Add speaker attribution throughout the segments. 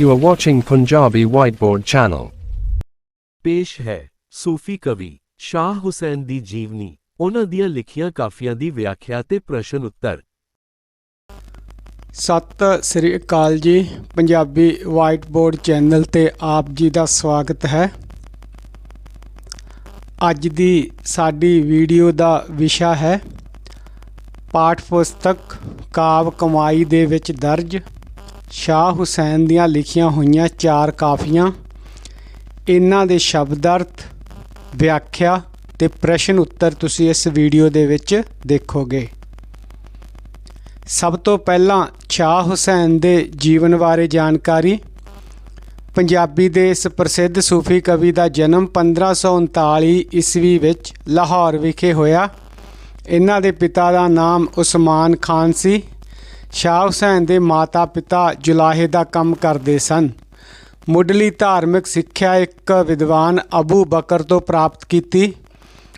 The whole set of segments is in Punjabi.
Speaker 1: You are watching Punjabi Whiteboard channel.
Speaker 2: ਪੇਸ਼ ਹੈ ਸੂਫੀ ਕਵੀ ਸ਼ਾਹ ਹੁਸੈਨ ਦੀ ਜੀਵਨੀ। ਉਹਨਾਂ ਦੀਆਂ ਲਿਖੀਆਂ ਕਾਫੀਆਂ ਦੀ ਵਿਆਖਿਆ ਤੇ ਪ੍ਰਸ਼ਨ ਉੱਤਰ।
Speaker 3: ਸਤਿ ਸ੍ਰੀ ਅਕਾਲ ਜੀ ਪੰਜਾਬੀ ਵਾਈਟ ਬੋਰਡ ਚੈਨਲ ਤੇ ਆਪ ਜੀ ਦਾ ਸਵਾਗਤ ਹੈ। ਅੱਜ ਦੀ ਸਾਡੀ ਵੀਡੀਓ ਦਾ ਵਿਸ਼ਾ ਹੈ ਪਾਠ ਪੁਸਤਕ ਕਾਵ ਕਮਾਈ ਦੇ ਵਿੱਚ ਦਰਜ। ਸ਼ਾਹ ਹੁਸੈਨ ਦੀਆਂ ਲਿਖੀਆਂ ਹੋਈਆਂ ਚਾਰ ਕਾਫੀਆਂ, ਇਹਨਾਂ ਦੇ ਸ਼ਬਦ ਅਰਥ ਵਿਆਖਿਆ ਤੇ ਪ੍ਰਸ਼ਨ ਉੱਤਰ ਤੁਸੀਂ ਇਸ ਵੀਡੀਓ ਦੇ ਵਿੱਚ ਦੇਖੋਗੇ। ਸਭ ਤੋਂ ਪਹਿਲਾਂ ਸ਼ਾਹ ਹੁਸੈਨ ਦੇ ਜੀਵਨ ਬਾਰੇ ਜਾਣਕਾਰੀ। ਪੰਜਾਬੀ ਦੇ ਇਸ ਪ੍ਰਸਿੱਧ ਸੂਫੀ ਕਵੀ ਦਾ ਜਨਮ 1539 ਈਸਵੀ ਵਿੱਚ ਲਾਹੌਰ ਵਿਖੇ ਹੋਇਆ। ਇਹਨਾਂ ਦੇ ਪਿਤਾ ਦਾ ਨਾਮ ਉਸਮਾਨ ਖਾਨ ਸੀ। ਸ਼ਾਹ ਹੁਸੈਨ ਦੇ ਮਾਤਾ-ਪਿਤਾ ਜੁਲਾਹੇ ਦਾ ਕੰਮ ਕਰਦੇ ਸਨ। ਮੁੱਢਲੀ ਧਾਰਮਿਕ ਸਿੱਖਿਆ ਇੱਕ ਵਿਦਵਾਨ ਅਬੂ ਬਕਰ ਤੋਂ ਪ੍ਰਾਪਤ ਕੀਤੀ।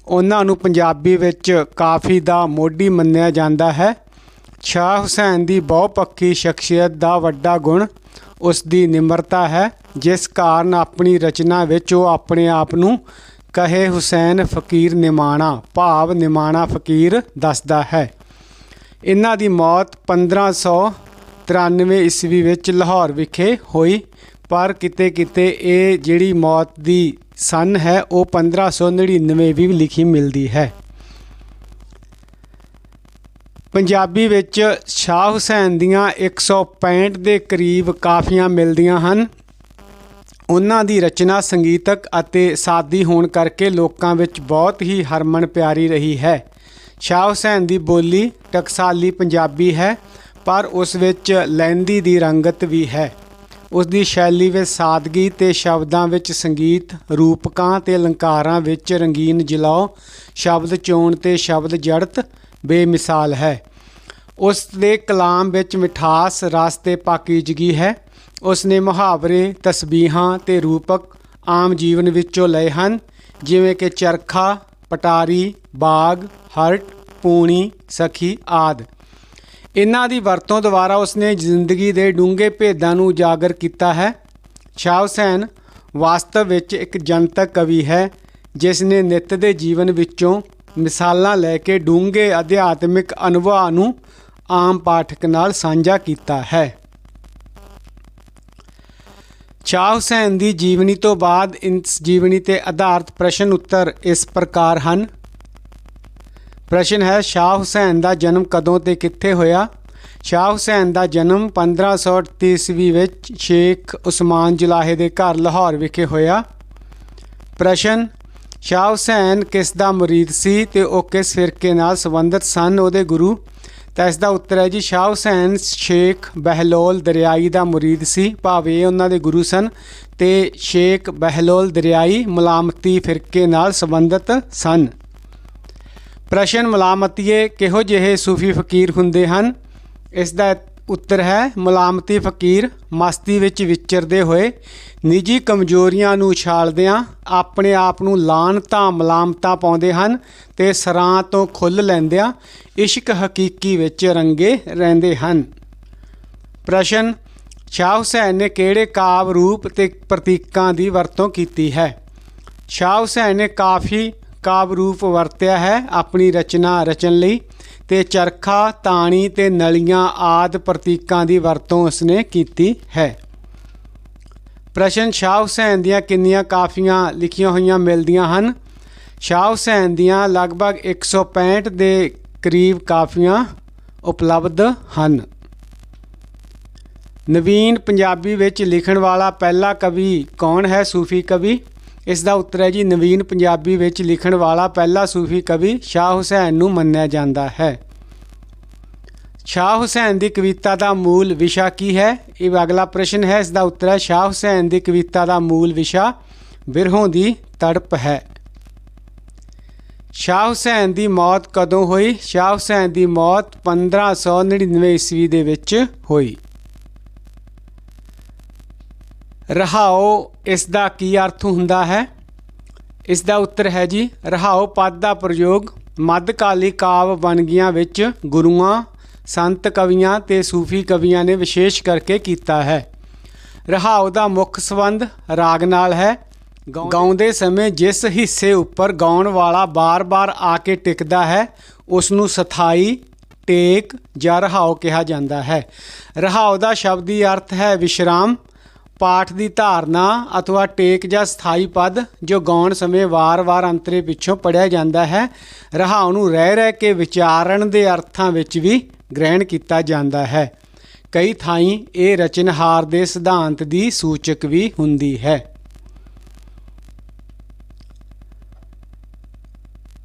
Speaker 3: ਉਹਨਾਂ ਨੂੰ ਪੰਜਾਬੀ ਵਿੱਚ ਕਾਫੀ ਦਾ ਮੋਢੀ ਮੰਨਿਆ ਜਾਂਦਾ ਹੈ। ਸ਼ਾਹ ਹੁਸੈਨ ਦੀ ਬਹੁਪੱਖੀ ਸ਼ਖਸੀਅਤ ਦਾ ਵੱਡਾ ਗੁਣ ਉਸ ਦੀ ਨਿਮਰਤਾ ਹੈ, ਜਿਸ ਕਾਰਨ ਆਪਣੀ ਰਚਨਾ ਵਿੱਚ ਉਹ ਆਪਣੇ ਆਪ ਨੂੰ ਕਹੇ ਹੁਸੈਨ ਫਕੀਰ ਨਿਮਾਣਾ, ਭਾਵ ਨਿਮਾਣਾ ਫਕੀਰ ਦੱਸਦਾ ਹੈ। ਇਹਨਾਂ ਦੀ ਮੌਤ 1593 ਈਸਵੀ ਵਿੱਚ ਲਾਹੌਰ ਵਿਖੇ ਹੋਈ, ਪਰ ਕਿਤੇ ਕਿਤੇ ਇਹ ਜਿਹੜੀ ਮੌਤ ਦੀ ਸਨ ਹੈ, ਉਹ 1599 ਵੀ ਲਿਖੀ ਮਿਲਦੀ ਹੈ। ਪੰਜਾਬੀ ਵਿੱਚ ਸ਼ਾਹ ਹੁਸੈਨ ਦੀਆਂ 165 ਦੇ ਕਰੀਬ ਕਾਫੀਆਂ ਮਿਲਦੀਆਂ ਹਨ। ਉਹਨਾਂ ਦੀ ਰਚਨਾ ਸੰਗੀਤਕ ਅਤੇ ਸਾਦੀ ਹੋਣ ਕਰਕੇ ਲੋਕਾਂ ਵਿੱਚ ਬਹੁਤ ਹੀ ਹਰਮਨ ਪਿਆਰੀ ਰਹੀ ਹੈ। ਸ਼ਾਹ ਹੁਸੈਨ ਦੀ ਬੋਲੀ ਟਕਸਾਲੀ ਪੰਜਾਬੀ ਹੈ, ਪਰ ਉਸ ਵਿੱਚ ਲਹਿੰਦੀ ਦੀ ਰੰਗਤ ਵੀ ਹੈ। ਉਸ ਦੀ ਸ਼ੈਲੀ ਵਿੱਚ ਸਾਦਗੀ ਤੇ ਸ਼ਬਦਾਂ ਵਿੱਚ ਸੰਗੀਤ, ਰੂਪਕਾਂ ਤੇ ਅਲੰਕਾਰਾਂ ਵਿੱਚ ਰੰਗੀਨ ਜਲਾਓ, ਸ਼ਬਦ ਚੋਣ ਤੇ ਸ਼ਬਦ ਜੜਤ ਬੇਮਿਸਾਲ ਹੈ। ਉਸ ਦੇ ਕਲਾਮ ਵਿੱਚ ਮਿਠਾਸ, ਰਸ ਤੇ ਪਾਕੀਜ਼ਗੀ ਹੈ। ਉਸ ਨੇ ਮੁਹਾਵਰੇ, ਤਸਬੀਹਾਂ ਤੇ ਰੂਪਕ ਆਮ ਜੀਵਨ ਵਿੱਚੋਂ ਲਏ ਹਨ, ਜਿਵੇਂ ਕਿ ਚਰਖਾ ਪਟਾਰੀ, ਬਾਗ, ਹਰਟ, ਪੂਣੀ, ਸਖੀ ਆਦ। ਇਹਨਾਂ ਦੀ ਵਰਤੋਂ ਦੁਆਰਾ ਉਸਨੇ ਜ਼ਿੰਦਗੀ ਦੇ ਡੂੰਘੇ ਭੇਦਾਂ ਨੂੰ ਉਜਾਗਰ ਕੀਤਾ ਹੈ। ਸ਼ਾਹ ਹੁਸੈਨ ਵਾਸਤਵ ਵਿੱਚ ਇੱਕ ਜਨਤਕ ਕਵੀ ਹੈ ਜਿਸ ਨੇ ਨਿੱਤ ਦੇ ਜੀਵਨ ਵਿੱਚੋਂ ਮਿਸਾਲਾਂ ਲੈ ਕੇ ਡੂੰਘੇ ਅਧਿਆਤਮਿਕ ਅਨੁਭਵਾਂ ਨੂੰ ਆਮ ਪਾਠਕ ਨਾਲ ਸਾਂਝਾ ਕੀਤਾ ਹੈ। ਸ਼ਾਹ ਹੁਸੈਨ ਦੀ ਜੀਵਨੀ ਤੋਂ ਬਾਅਦ ਇਸ ਜੀਵਨੀ ਤੇ ਆਧਾਰਿਤ ਪ੍ਰਸ਼ਨ ਉੱਤਰ ਇਸ ਪ੍ਰਕਾਰ ਹਨ। ਪ੍ਰਸ਼ਨ ਹੈ, ਸ਼ਾਹ ਹੁਸੈਨ ਦਾ ਜਨਮ ਕਦੋਂ ਤੇ ਕਿੱਥੇ ਹੋਇਆ? ਸ਼ਾਹ ਹੁਸੈਨ ਦਾ ਜਨਮ 1538 ਈਸਵੀ ਵਿੱਚ ਸ਼ੇਖ ਉਸਮਾਨ ਜੁਲਾਹੇ ਦੇ ਘਰ ਲਾਹੌਰ ਵਿਖੇ ਹੋਇਆ। ਪ੍ਰਸ਼ਨ, ਸ਼ਾਹ ਹੁਸੈਨ ਕਿਸ ਦਾ ਮੁਰੀਦ ਸੀ ਤੇ ਉਹ ਕਿਸ ਫਿਰਕੇ ਨਾਲ ਸੰਬੰਧਿਤ ਸਨ? ਉਹਦੇ ਗੁਰੂ ਤਾਂ ਇਸ ਦਾ ਉੱਤਰ ਹੈ ਜੀ, ਸ਼ਾਹ ਹੁਸੈਨ ਸ਼ੇਖ ਬਹਿਲੋਲ ਦਰਿਆਈ ਦਾ ਮੁਰੀਦ ਸੀ। ਭਾਵੇਂ ਉਹਨਾਂ ਦੇ ਗੁਰੂ ਸਨ, ਤੇ ਸ਼ੇਖ ਬਹਿਲੋਲ ਦਰਿਆਈ ਮਲਾਮਤੀ ਫਿਰਕੇ ਨਾਲ ਸੰਬੰਧਿਤ ਸਨ। ਪ੍ਰਸ਼ਨ ਮਲਾਮਤੀਏ ਕਿਹੋ ਜਿਹੇ ਸੂਫੀ ਫਕੀਰ ਹੁੰਦੇ ਹਨ? ਇਸ ਦਾ ਉੱਤਰ ਹੈ, ਮਲਾਮਤੀ ਫਕੀਰ, ਮਸਤੀ ਵਿੱਚ ਵਿਚਰਦੇ ਹੋਏ, ਨਿੱਜੀ ਕਮਜ਼ੋਰੀਆਂ ਨੂੰ ਉਛਾਲਦਿਆਂ ਆਪਣੇ ਆਪ ਨੂੰ ਲਾਹਨਤਾਂ ਮਲਾਮਤਾਂ ਪਾਉਂਦੇ ਹਨ ਤੇ ਸਰਾਂ ਤੋਂ ਖੁੱਲ ਲੈਂਦਿਆਂ ਇਸ਼ਕ ਹਕੀਕੀ ਵਿੱਚ ਰੰਗੇ ਰਹਿੰਦੇ ਹਨ। ਪ੍ਰਸ਼ਨ, ਸ਼ਾਹ ਹੁਸੈਨ ਨੇ ਕਿਹੜੇ ਕਾਵ ਰੂਪ ਤੇ ਪ੍ਰਤੀਕਾਂ ਦੀ ਵਰਤੋਂ ਕੀਤੀ ਹੈ? ਸ਼ਾਹ ਹੁਸੈਨ ਨੇ ਕਾਫੀ ਕਾਵ ਰੂਪ ਵਰਤਿਆ ਹੈ ਆਪਣੀ ਰਚਨਾ ਰਚਨ ਲਈ ਤੇ ਚਰਖਾ, ਤਾਣੀ ਤੇ ਨਲੀਆਂ ਆਦ ਪ੍ਰਤੀਕਾਂ ਦੀ ਵਰਤੋਂ ਉਸਨੇ ਕੀਤੀ ਹੈ। ਪ੍ਰਸ਼ਨ, ਸ਼ਾਹ ਹੁਸੈਨ ਦੀਆਂ ਕਿੰਨੀਆਂ ਕਾਫੀਆਂ ਲਿਖੀਆਂ ਹੋਈਆਂ ਮਿਲਦੀਆਂ ਹਨ? ਸ਼ਾਹ ਹੁਸੈਨ ਦੀਆਂ ਲਗਭਗ 165 ਦੇ ਕਰੀਬ ਕਾਫੀਆਂ ਉਪਲਬਧ ਹਨ। ਨਵੀਨ ਪੰਜਾਬੀ ਵਿੱਚ ਲਿਖਣ ਵਾਲਾ ਪਹਿਲਾ ਕਵੀ ਕੌਣ ਹੈ? ਸੂਫੀ ਕਵੀ ਇਸ ਦਾ ਉੱਤਰ ਹੈ ਜੀ, ਨਵੀਨ ਪੰਜਾਬੀ ਵਿੱਚ ਲਿਖਣ ਵਾਲਾ ਪਹਿਲਾ ਸੂਫੀ ਕਵੀ ਸ਼ਾਹ ਹੁਸੈਨ ਨੂੰ ਮੰਨਿਆ ਜਾਂਦਾ ਹੈ। ਸ਼ਾਹ ਹੁਸੈਨ ਦੀ ਕਵਿਤਾ ਦਾ ਮੂਲ ਵਿਸ਼ਾ ਕੀ ਹੈ? ਇਹ ਅਗਲਾ ਪ੍ਰਸ਼ਨ ਹੈ, ਇਸ ਦਾ ਉੱਤਰ ਹੈ, ਸ਼ਾਹ ਹੁਸੈਨ ਦੀ ਕਵਿਤਾ ਦਾ ਮੂਲ ਵਿਸ਼ਾ ਬਿਰਹੋਂ ਦੀ ਤੜਪ ਹੈ। ਸ਼ਾਹ ਹੁਸੈਨ ਦੀ ਮੌਤ ਕਦੋਂ ਹੋਈ? ਸ਼ਾਹ ਹੁਸੈਨ ਦੀ ਮੌਤ 1599 ਈਸਵੀ ਦੇ ਵਿੱਚ ਹੋਈ। ਰਹਾਓ, ਇਸ ਦਾ ਕੀ ਅਰਥ ਹੁੰਦਾ ਹੈ? ਇਸ ਦਾ ਉੱਤਰ ਹੈ ਜੀ, ਰਹਾਓ ਪਦ ਦਾ ਪ੍ਰਯੋਗ ਮੱਧਕਾਲੀ ਕਾਵ ਵੰਨਗੀਆਂ ਵਿੱਚ ਗੁਰੂਆਂ, ਸੰਤ ਕਵੀਆਂ ਤੇ ਸੂਫੀ ਕਵੀਆਂ ਨੇ ਵਿਸ਼ੇਸ਼ ਕਰਕੇ ਕੀਤਾ ਹੈ। ਰਹਾਉ ਦਾ ਮੁੱਖ ਸੰਬੰਧ ਰਾਗ ਨਾਲ ਹੈ। ਗਾਉਂਦੇ ਸਮੇਂ ਜਿਸ ਹਿੱਸੇ ਉੱਪਰ ਗਾਉਣ ਵਾਲਾ ਬਾਰ-ਬਾਰ ਆ ਕੇ ਟਿਕਦਾ ਹੈ ਉਸ ਨੂੰ ਸਥਾਈ, ਟੇਕ ਜਾਂ ਰਹਾਉ ਕਿਹਾ ਜਾਂਦਾ ਹੈ। ਰਹਾਉ ਦਾ ਸ਼ਬਦੀ ਅਰਥ ਹੈ ਵਿਸ਼ਰਾਮ ਪਾਠ ਦੀ ਧਾਰਨਾ ਅਥਵਾ ਟੇਕ ਜਾਂ ਸਥਾਈ ਪਦ ਜੋ ਗਾਉਣ ਸਮੇਂ ਵਾਰ-ਵਾਰ ਅੰਤਰੇ ਪਿੱਛੋਂ ਪੜਿਆ ਜਾਂਦਾ ਹੈ, ਰਹਾਉ ਨੂੰ ਰਹਿ ਰਹਿ ਕੇ ਵਿਚਾਰਨ ਦੇ ਅਰਥਾਂ ਵਿੱਚ ਵੀ ਗ੍ਰਹਿਣ ਕੀਤਾ ਜਾਂਦਾ ਹੈ। ਕਈ ਥਾਈਂ ਇਹ ਰਚਨਹਾਰ ਦੇ ਸਿਧਾਂਤ ਦੀ ਸੂਚਕ ਵੀ ਹੁੰਦੀ ਹੈ।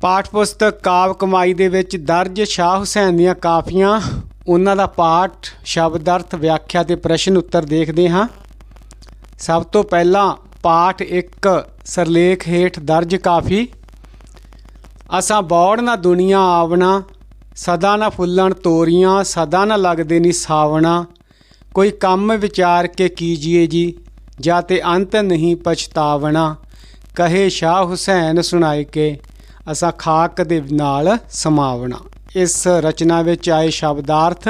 Speaker 3: ਪਾਠ ਪੁਸਤਕ ਕਾਵ ਕਮਾਈ ਦੇ ਵਿੱਚ ਦਰਜ ਸ਼ਾਹ ਹੁਸੈਨ ਦੀਆਂ ਕਾਫੀਆਂ, ਉਹਨਾਂ ਦਾ ਪਾਠ ਸ਼ਬਦ ਅਰਥ ਵਿਆਖਿਆ ਤੇ ਪ੍ਰਸ਼ਨ ਉੱਤਰ ਦੇਖਦੇ ਹਾਂ। ਸਭ ਤੋਂ ਪਹਿਲਾਂ ਪਾਠ ਇੱਕ ਸਰਲੇਖ ਹੇਠ ਦਰਜ ਕਾਫੀ। ਅਸਾਂ ਬੌੜ ਨਾ ਦੁਨੀਆ ਆਵਣਾ, ਸਦਾ ਨਾ ਫੁੱਲਣ ਤੋਰੀਆਂ, ਸਦਾ ਨਾ ਲੱਗਦੇ ਨੀ ਸਾਵਣਾ। ਕੋਈ ਕੰਮ ਵਿਚਾਰ ਕੇ ਕੀਜੀਏ ਜੀ ਜਾਂ ਤੇ ਅੰਤ ਨਹੀਂ ਪਛਤਾਵਣਾ। ਕਹੇ ਸ਼ਾਹ ਹੁਸੈਨ ਸੁਣਾਏ ਕੇ, ਅਸਾਂ ਖਾਕ ਦੇ ਨਾਲ ਸਮਾਵਣਾ। ਇਸ ਰਚਨਾ ਵਿੱਚ ਆਏ ਸ਼ਬਦਾਰਥ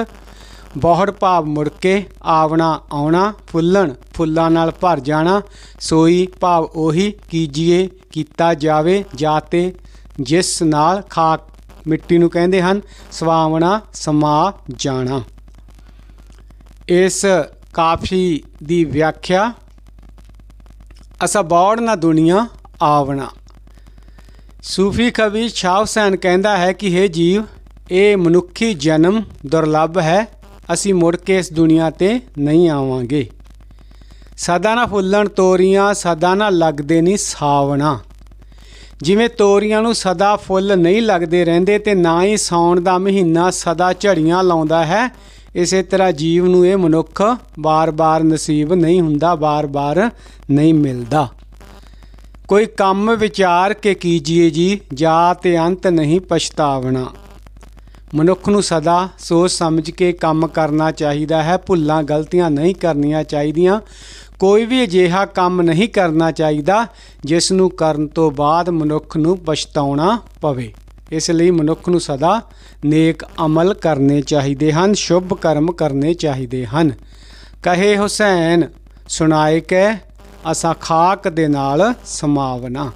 Speaker 3: ਬਹੁੜ ਭਾਵ ਮੁੜ ਕੇ ਆਵਣਾ, ਆਉਣਾ, ਫੁੱਲਣ, ਫੁੱਲਾਂ ਨਾਲ ਭਰ ਜਾਣਾ, ਸੋਈ ਭਾਵ ਉਹੀ ਕੀਜੀਏ, ਕੀਤਾ ਜਾਵੇ, ਜਾਤੇ, ਜਿਸ ਨਾਲ ਖਾਕ ਮਿੱਟੀ ਨੂੰ ਕਹਿੰਦੇ ਹਨ, ਸਵਾਵਣਾ, ਸਮਾ, ਜਾਣਾ। ਇਸ ਕਾਫੀ ਦੀ ਵਿਆਖਿਆ, ਅਸਾਂ ਬੌੜ ਨਾ ਦੁਨੀਆ, ਆਵਣਾ। ਸੂਫੀ ਕਵੀ ਸ਼ਾਹ ਹੁਸੈਨ ਕਹਿੰਦਾ ਹੈ ਕਿ हे ਜੀਵ, ਇਹ ਮਨੁੱਖੀ ਜਨਮ ਦੁਰਲੱਭ ਹੈ ਅਸੀਂ ਮੁੜ ਕੇ ਇਸ ਦੁਨੀਆ ਤੇ ਨਹੀਂ ਆਵਾਂਗੇ। ਸਦਾ ਨਾ ਫੁੱਲਣ ਤੋਰੀਆਂ ਸਦਾ ਨਾ ਲੱਗਦੇ ਨਹੀਂ ਸਾਵਣਾ। ਜਿਵੇਂ ਤੋਰੀਆਂ ਨੂੰ ਸਦਾ ਫੁੱਲ ਨਹੀਂ ਲੱਗਦੇ ਰਹਿੰਦੇ ਤੇ ਨਾ ਹੀ ਸਾਉਣ ਦਾ ਮਹੀਨਾ ਸਦਾ ਝੜੀਆਂ ਲਾਉਂਦਾ ਹੈ, ਇਸੇ ਤਰ੍ਹਾਂ ਜੀਵ ਨੂੰ ਇਹ ਮਨੁੱਖ ਬਾਰ-ਬਾਰ ਨਸੀਬ ਨਹੀਂ ਹੁੰਦਾ, ਬਾਰ-ਬਾਰ ਨਹੀਂ ਮਿਲਦਾ। ਕੋਈ ਕੰਮ ਵਿਚਾਰ ਕੇ ਕੀਜੀਏ ਜੀ ਜਾ ਤੇ ਅੰਤ ਨਹੀਂ ਪਛਤਾਵਣਾ। ਮਨੁੱਖ ਨੂੰ ਸਦਾ ਸੋਚ ਸਮਝ ਕੇ ਕੰਮ ਕਰਨਾ ਚਾਹੀਦਾ ਹੈ, ਭੁੱਲਾਂ ਗਲਤੀਆਂ ਨਹੀਂ ਕਰਨੀਆਂ ਚਾਹੀਦੀਆਂ, ਕੋਈ ਵੀ ਅਜਿਹਾ ਕੰਮ ਨਹੀਂ ਕਰਨਾ ਚਾਹੀਦਾ ਜਿਸ ਨੂੰ ਕਰਨ ਤੋਂ ਬਾਅਦ ਮਨੁੱਖ ਨੂੰ ਪਛਤਾਉਣਾ ਪਵੇ। ਇਸ ਲਈ ਮਨੁੱਖ ਨੂੰ ਸਦਾ ਨੇਕ ਅਮਲ ਕਰਨੇ ਚਾਹੀਦੇ ਹਨ, ਸ਼ੁਭ ਕਰਮ ਕਰਨੇ ਚਾਹੀਦੇ ਹਨ। ਕਹੇ ਹੁਸੈਨ, ਸੁਣਾਏ ਕੇ, ਅਸਾਂ ਖਾਕ ਦੇ ਨਾਲ ਸਮਾਵਨਾ।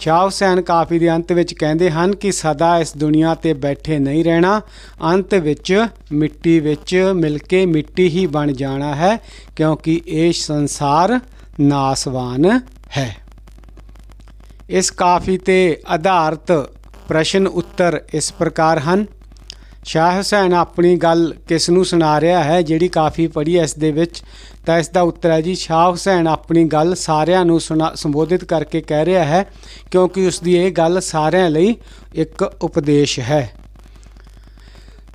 Speaker 3: ਸ਼ਾਹ ਹੁਸੈਨ ਕਾਫੀ ਦੇ ਅੰਤ ਵਿੱਚ ਕਹਿੰਦੇ ਹਨ ਕਿ ਸਦਾ ਇਸ ਦੁਨੀਆ ਤੇ ਬੈਠੇ ਨਹੀਂ ਰਹਿਣਾ, ਅੰਤ ਵਿੱਚ ਮਿੱਟੀ ਵਿੱਚ ਮਿਲ ਕੇ ਮਿੱਟੀ ਹੀ ਬਣ ਜਾਣਾ ਹੈ, ਕਿਉਂਕਿ ਇਹ ਸੰਸਾਰ ਨਾਸਵਾਨ ਹੈ। ਇਸ ਕਾਫੀ ਤੇ ਆਧਾਰਿਤ ਪ੍ਰਸ਼ਨ ਉੱਤਰ ਇਸ ਪ੍ਰਕਾਰ ਹਨ ਸ਼ਾਹ ਹੁਸੈਨ ਆਪਣੀ ਗੱਲ ਕਿਸ ਨੂੰ ਸੁਣਾ ਰਿਹਾ ਹੈ, ਜਿਹੜੀ ਕਾਫੀ ਪੜ੍ਹੀ ਹੈ ਇਸ ਦੇ ਵਿੱਚ, ਤਾਂ ਇਸ ਦਾ ਉੱਤਰ ਹੈ ਜੀ, ਸ਼ਾਹ ਹੁਸੈਨ ਆਪਣੀ ਗੱਲ ਸਾਰਿਆਂ ਨੂੰ ਸੁਣਾ, ਸੰਬੋਧਿਤ ਕਰਕੇ ਕਹਿ ਰਿਹਾ ਹੈ, ਕਿਉਂਕਿ ਉਸ ਦੀ ਇਹ ਗੱਲ ਸਾਰਿਆਂ ਲਈ ਇੱਕ ਉਪਦੇਸ਼ ਹੈ।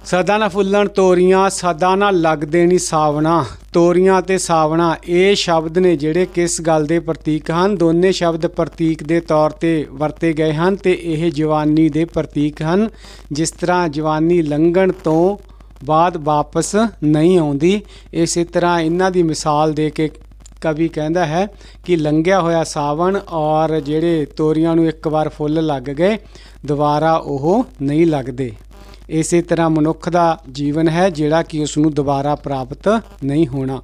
Speaker 3: ਸਦਾ ਨਾ ਫੁੱਲਣ ਤੋਰੀਆਂ ਸਦਾ ਨਾ ਲੱਗਦੇ ਨਹੀਂ ਸਾਵਣਾ। ਤੋਰੀਆਂ ਤੇ ਸਾਵਣਾ, ਇਹ ਸ਼ਬਦ ਨੇ ਜਿਹੜੇ ਕਿਸ ਗੱਲ ਦੇ ਪ੍ਰਤੀਕ ਹਨ? ਦੋਨੇ ਸ਼ਬਦ ਪ੍ਰਤੀਕ ਦੇ ਤੌਰ ਤੇ ਵਰਤੇ ਗਏ ਹਨ ਤੇ ਇਹ ਜਵਾਨੀ ਦੇ ਪ੍ਰਤੀਕ ਹਨ। ਜਿਸ ਤਰ੍ਹਾਂ ਜਵਾਨੀ ਲੰਘਣ ਤੋਂ ਬਾਅਦ ਵਾਪਸ ਨਹੀਂ ਆਉਂਦੀ, ਇਸੇ ਤਰ੍ਹਾਂ ਇਹਨਾਂ ਦੀ ਮਿਸਾਲ ਦੇ ਕੇ ਕਵੀ ਕਹਿੰਦਾ ਹੈ ਕਿ ਲੰਘਿਆ ਹੋਇਆ ਸਾਵਣ ਔਰ ਜਿਹੜੇ ਤੋਰੀਆਂ ਨੂੰ ਇੱਕ ਵਾਰ ਫੁੱਲ ਲੱਗ ਗਏ, ਦੁਬਾਰਾ ਉਹ ਨਹੀਂ ਲੱਗਦੇ। ਇਸੇ ਤਰ੍ਹਾਂ ਮਨੁੱਖ ਦਾ ਜੀਵਨ ਹੈ ਜਿਹੜਾ ਕਿ ਉਸ ਨੂੰ ਦੁਬਾਰਾ ਪ੍ਰਾਪਤ ਨਹੀਂ ਹੋਣਾ।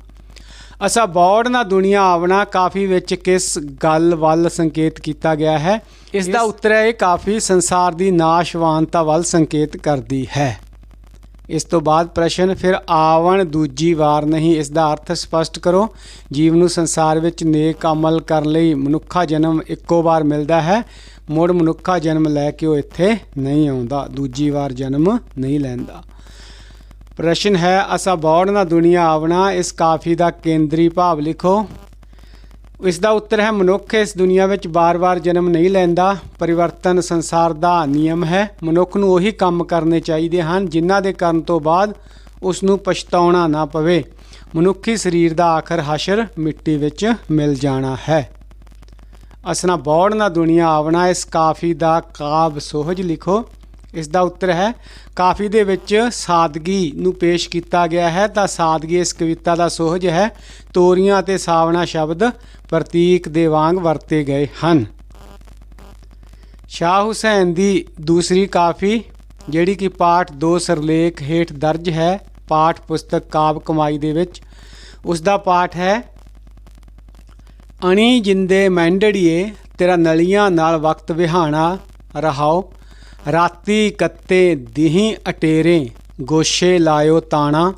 Speaker 3: ਅਸਾ ਬੌੜ ਨਾ ਦੁਨੀਆ ਆਵਣਾ ਕਾਫੀ ਵਿੱਚ ਕਿਸ ਗੱਲ ਵੱਲ ਸੰਕੇਤ ਕੀਤਾ ਗਿਆ ਹੈ। ਇਸ ਦਾ ਉੱਤਰ ਹੈ ਇਹ ਕਾਫੀ ਸੰਸਾਰ ਦੀ ਨਾਸ਼ਵਾਨਤਾ ਵੱਲ ਸੰਕੇਤ ਕਰਦੀ ਹੈ। ਇਸ ਤੋਂ ਬਾਅਦ ਪ੍ਰਸ਼ਨ ਫਿਰ ਆਵਣ ਦੂਜੀ ਵਾਰ ਨਹੀਂ ਇਸ ਦਾ ਅਰਥ ਸਪਸ਼ਟ ਕਰੋ। ਜੀਵ ਨੂੰ ਸੰਸਾਰ ਵਿੱਚ ਨੇਕ ਅਮਲ ਕਰਨ ਲਈ ਮਨੁੱਖਾ ਜਨਮ ਇੱਕੋ ਵਾਰ ਮਿਲਦਾ ਹੈ। ਮੁੜ ਮਨੁੱਖਾ ਜਨਮ ਲੈ ਕੇ ਉਹ ਇੱਥੇ ਨਹੀਂ ਆਉਂਦਾ, ਦੂਜੀ ਵਾਰ ਜਨਮ ਨਹੀਂ ਲੈਂਦਾ। ਪ੍ਰਸ਼ਨ ਹੈ, ਅਸਾ ਬੌੜ ਨਾ ਦੁਨੀਆ ਆਵਣਾ, ਇਸ ਕਾਫੀ ਦਾ ਕੇਂਦਰੀ ਭਾਵ ਲਿਖੋ। ਇਸ ਦਾ ਉੱਤਰ ਹੈ, ਮਨੁੱਖ ਇਸ ਦੁਨੀਆ ਵਿੱਚ ਬਾਰ-ਬਾਰ ਜਨਮ ਨਹੀਂ ਲੈਂਦਾ। ਪਰਿਵਰਤਨ ਸੰਸਾਰ ਦਾ ਨਿਯਮ ਹੈ, ਮਨੁੱਖ ਨੂੰ ਉਹੀ ਕੰਮ ਕਰਨੇ ਚਾਹੀਦੇ ਹਨ, ਜਿਨ੍ਹਾਂ ਦੇ ਕਰਨ ਤੋਂ ਬਾਅਦ ਉਸ ਨੂੰ ਪਛਤਾਉਣਾ ਨਾ ਪਵੇ। ਮਨੁੱਖੀ ਸਰੀਰ ਦਾ ਆਖਰ ਹਸ਼ਰ ਮਿੱਟੀ ਵਿੱਚ ਮਿਲ ਜਾਣਾ ਹੈ। ਅਸਨਾ ਬੌੜ ਨਾ ਦੁਨੀਆ ਆਵਣਾ, ਇਸ ਕਾਫੀ ਦਾ ਕਾਬ ਸੋਹਜ ਲਿਖੋ। ਇਸ ਦਾ ਉੱਤਰ ਹੈ, ਕਾਫੀ ਦੇ ਵਿੱਚ ਸਾਦਗੀ ਨੂੰ ਪੇਸ਼ ਕੀਤਾ ਗਿਆ ਹੈ, ਤਾਂ ਸਾਦਗੀ ਇਸ ਕਵਿਤਾ ਦਾ ਸੋਹਜ ਹੈ। ਤੋਰੀਆਂ ਤੇ ਸਾਵਣਾ ਸ਼ਬਦ ਪ੍ਰਤੀਕ ਦੇ ਵਾਂਗ ਵਰਤੇ ਗਏ ਹਨ। ਸ਼ਾਹ ਹੁਸੈਨ ਦੀ ਦੂਸਰੀ ਕਾਫੀ, ਜਿਹੜੀ ਕਿ ਪਾਠ 2 ਸਰਲੇਖ ਹੇਠ ਦਰਜ ਹੈ, ਪਾਠ ਪੁਸਤਕ ਕਾਬ ਕਮਾਈ ਦੇ ਵਿੱਚ, ਉਸ ਦਾ ਪਾਠ ਹੈ ਅਣੀ ਜਿੰਦੇ ਮੈਂਡੜੀਏ, ਤੇਰਾ ਨਲੀਆਂ ਨਾਲ ਵਕਤ ਵਿਹਾਣਾ, ਰਹਾਓ। ਰਾਤੀ ਕੱਤੇ ਦਿਹੀਂ ਅਟੇਰੇ, ਗੋਸ਼ੇ ਲਾਇਓ ਤਾਣਾ।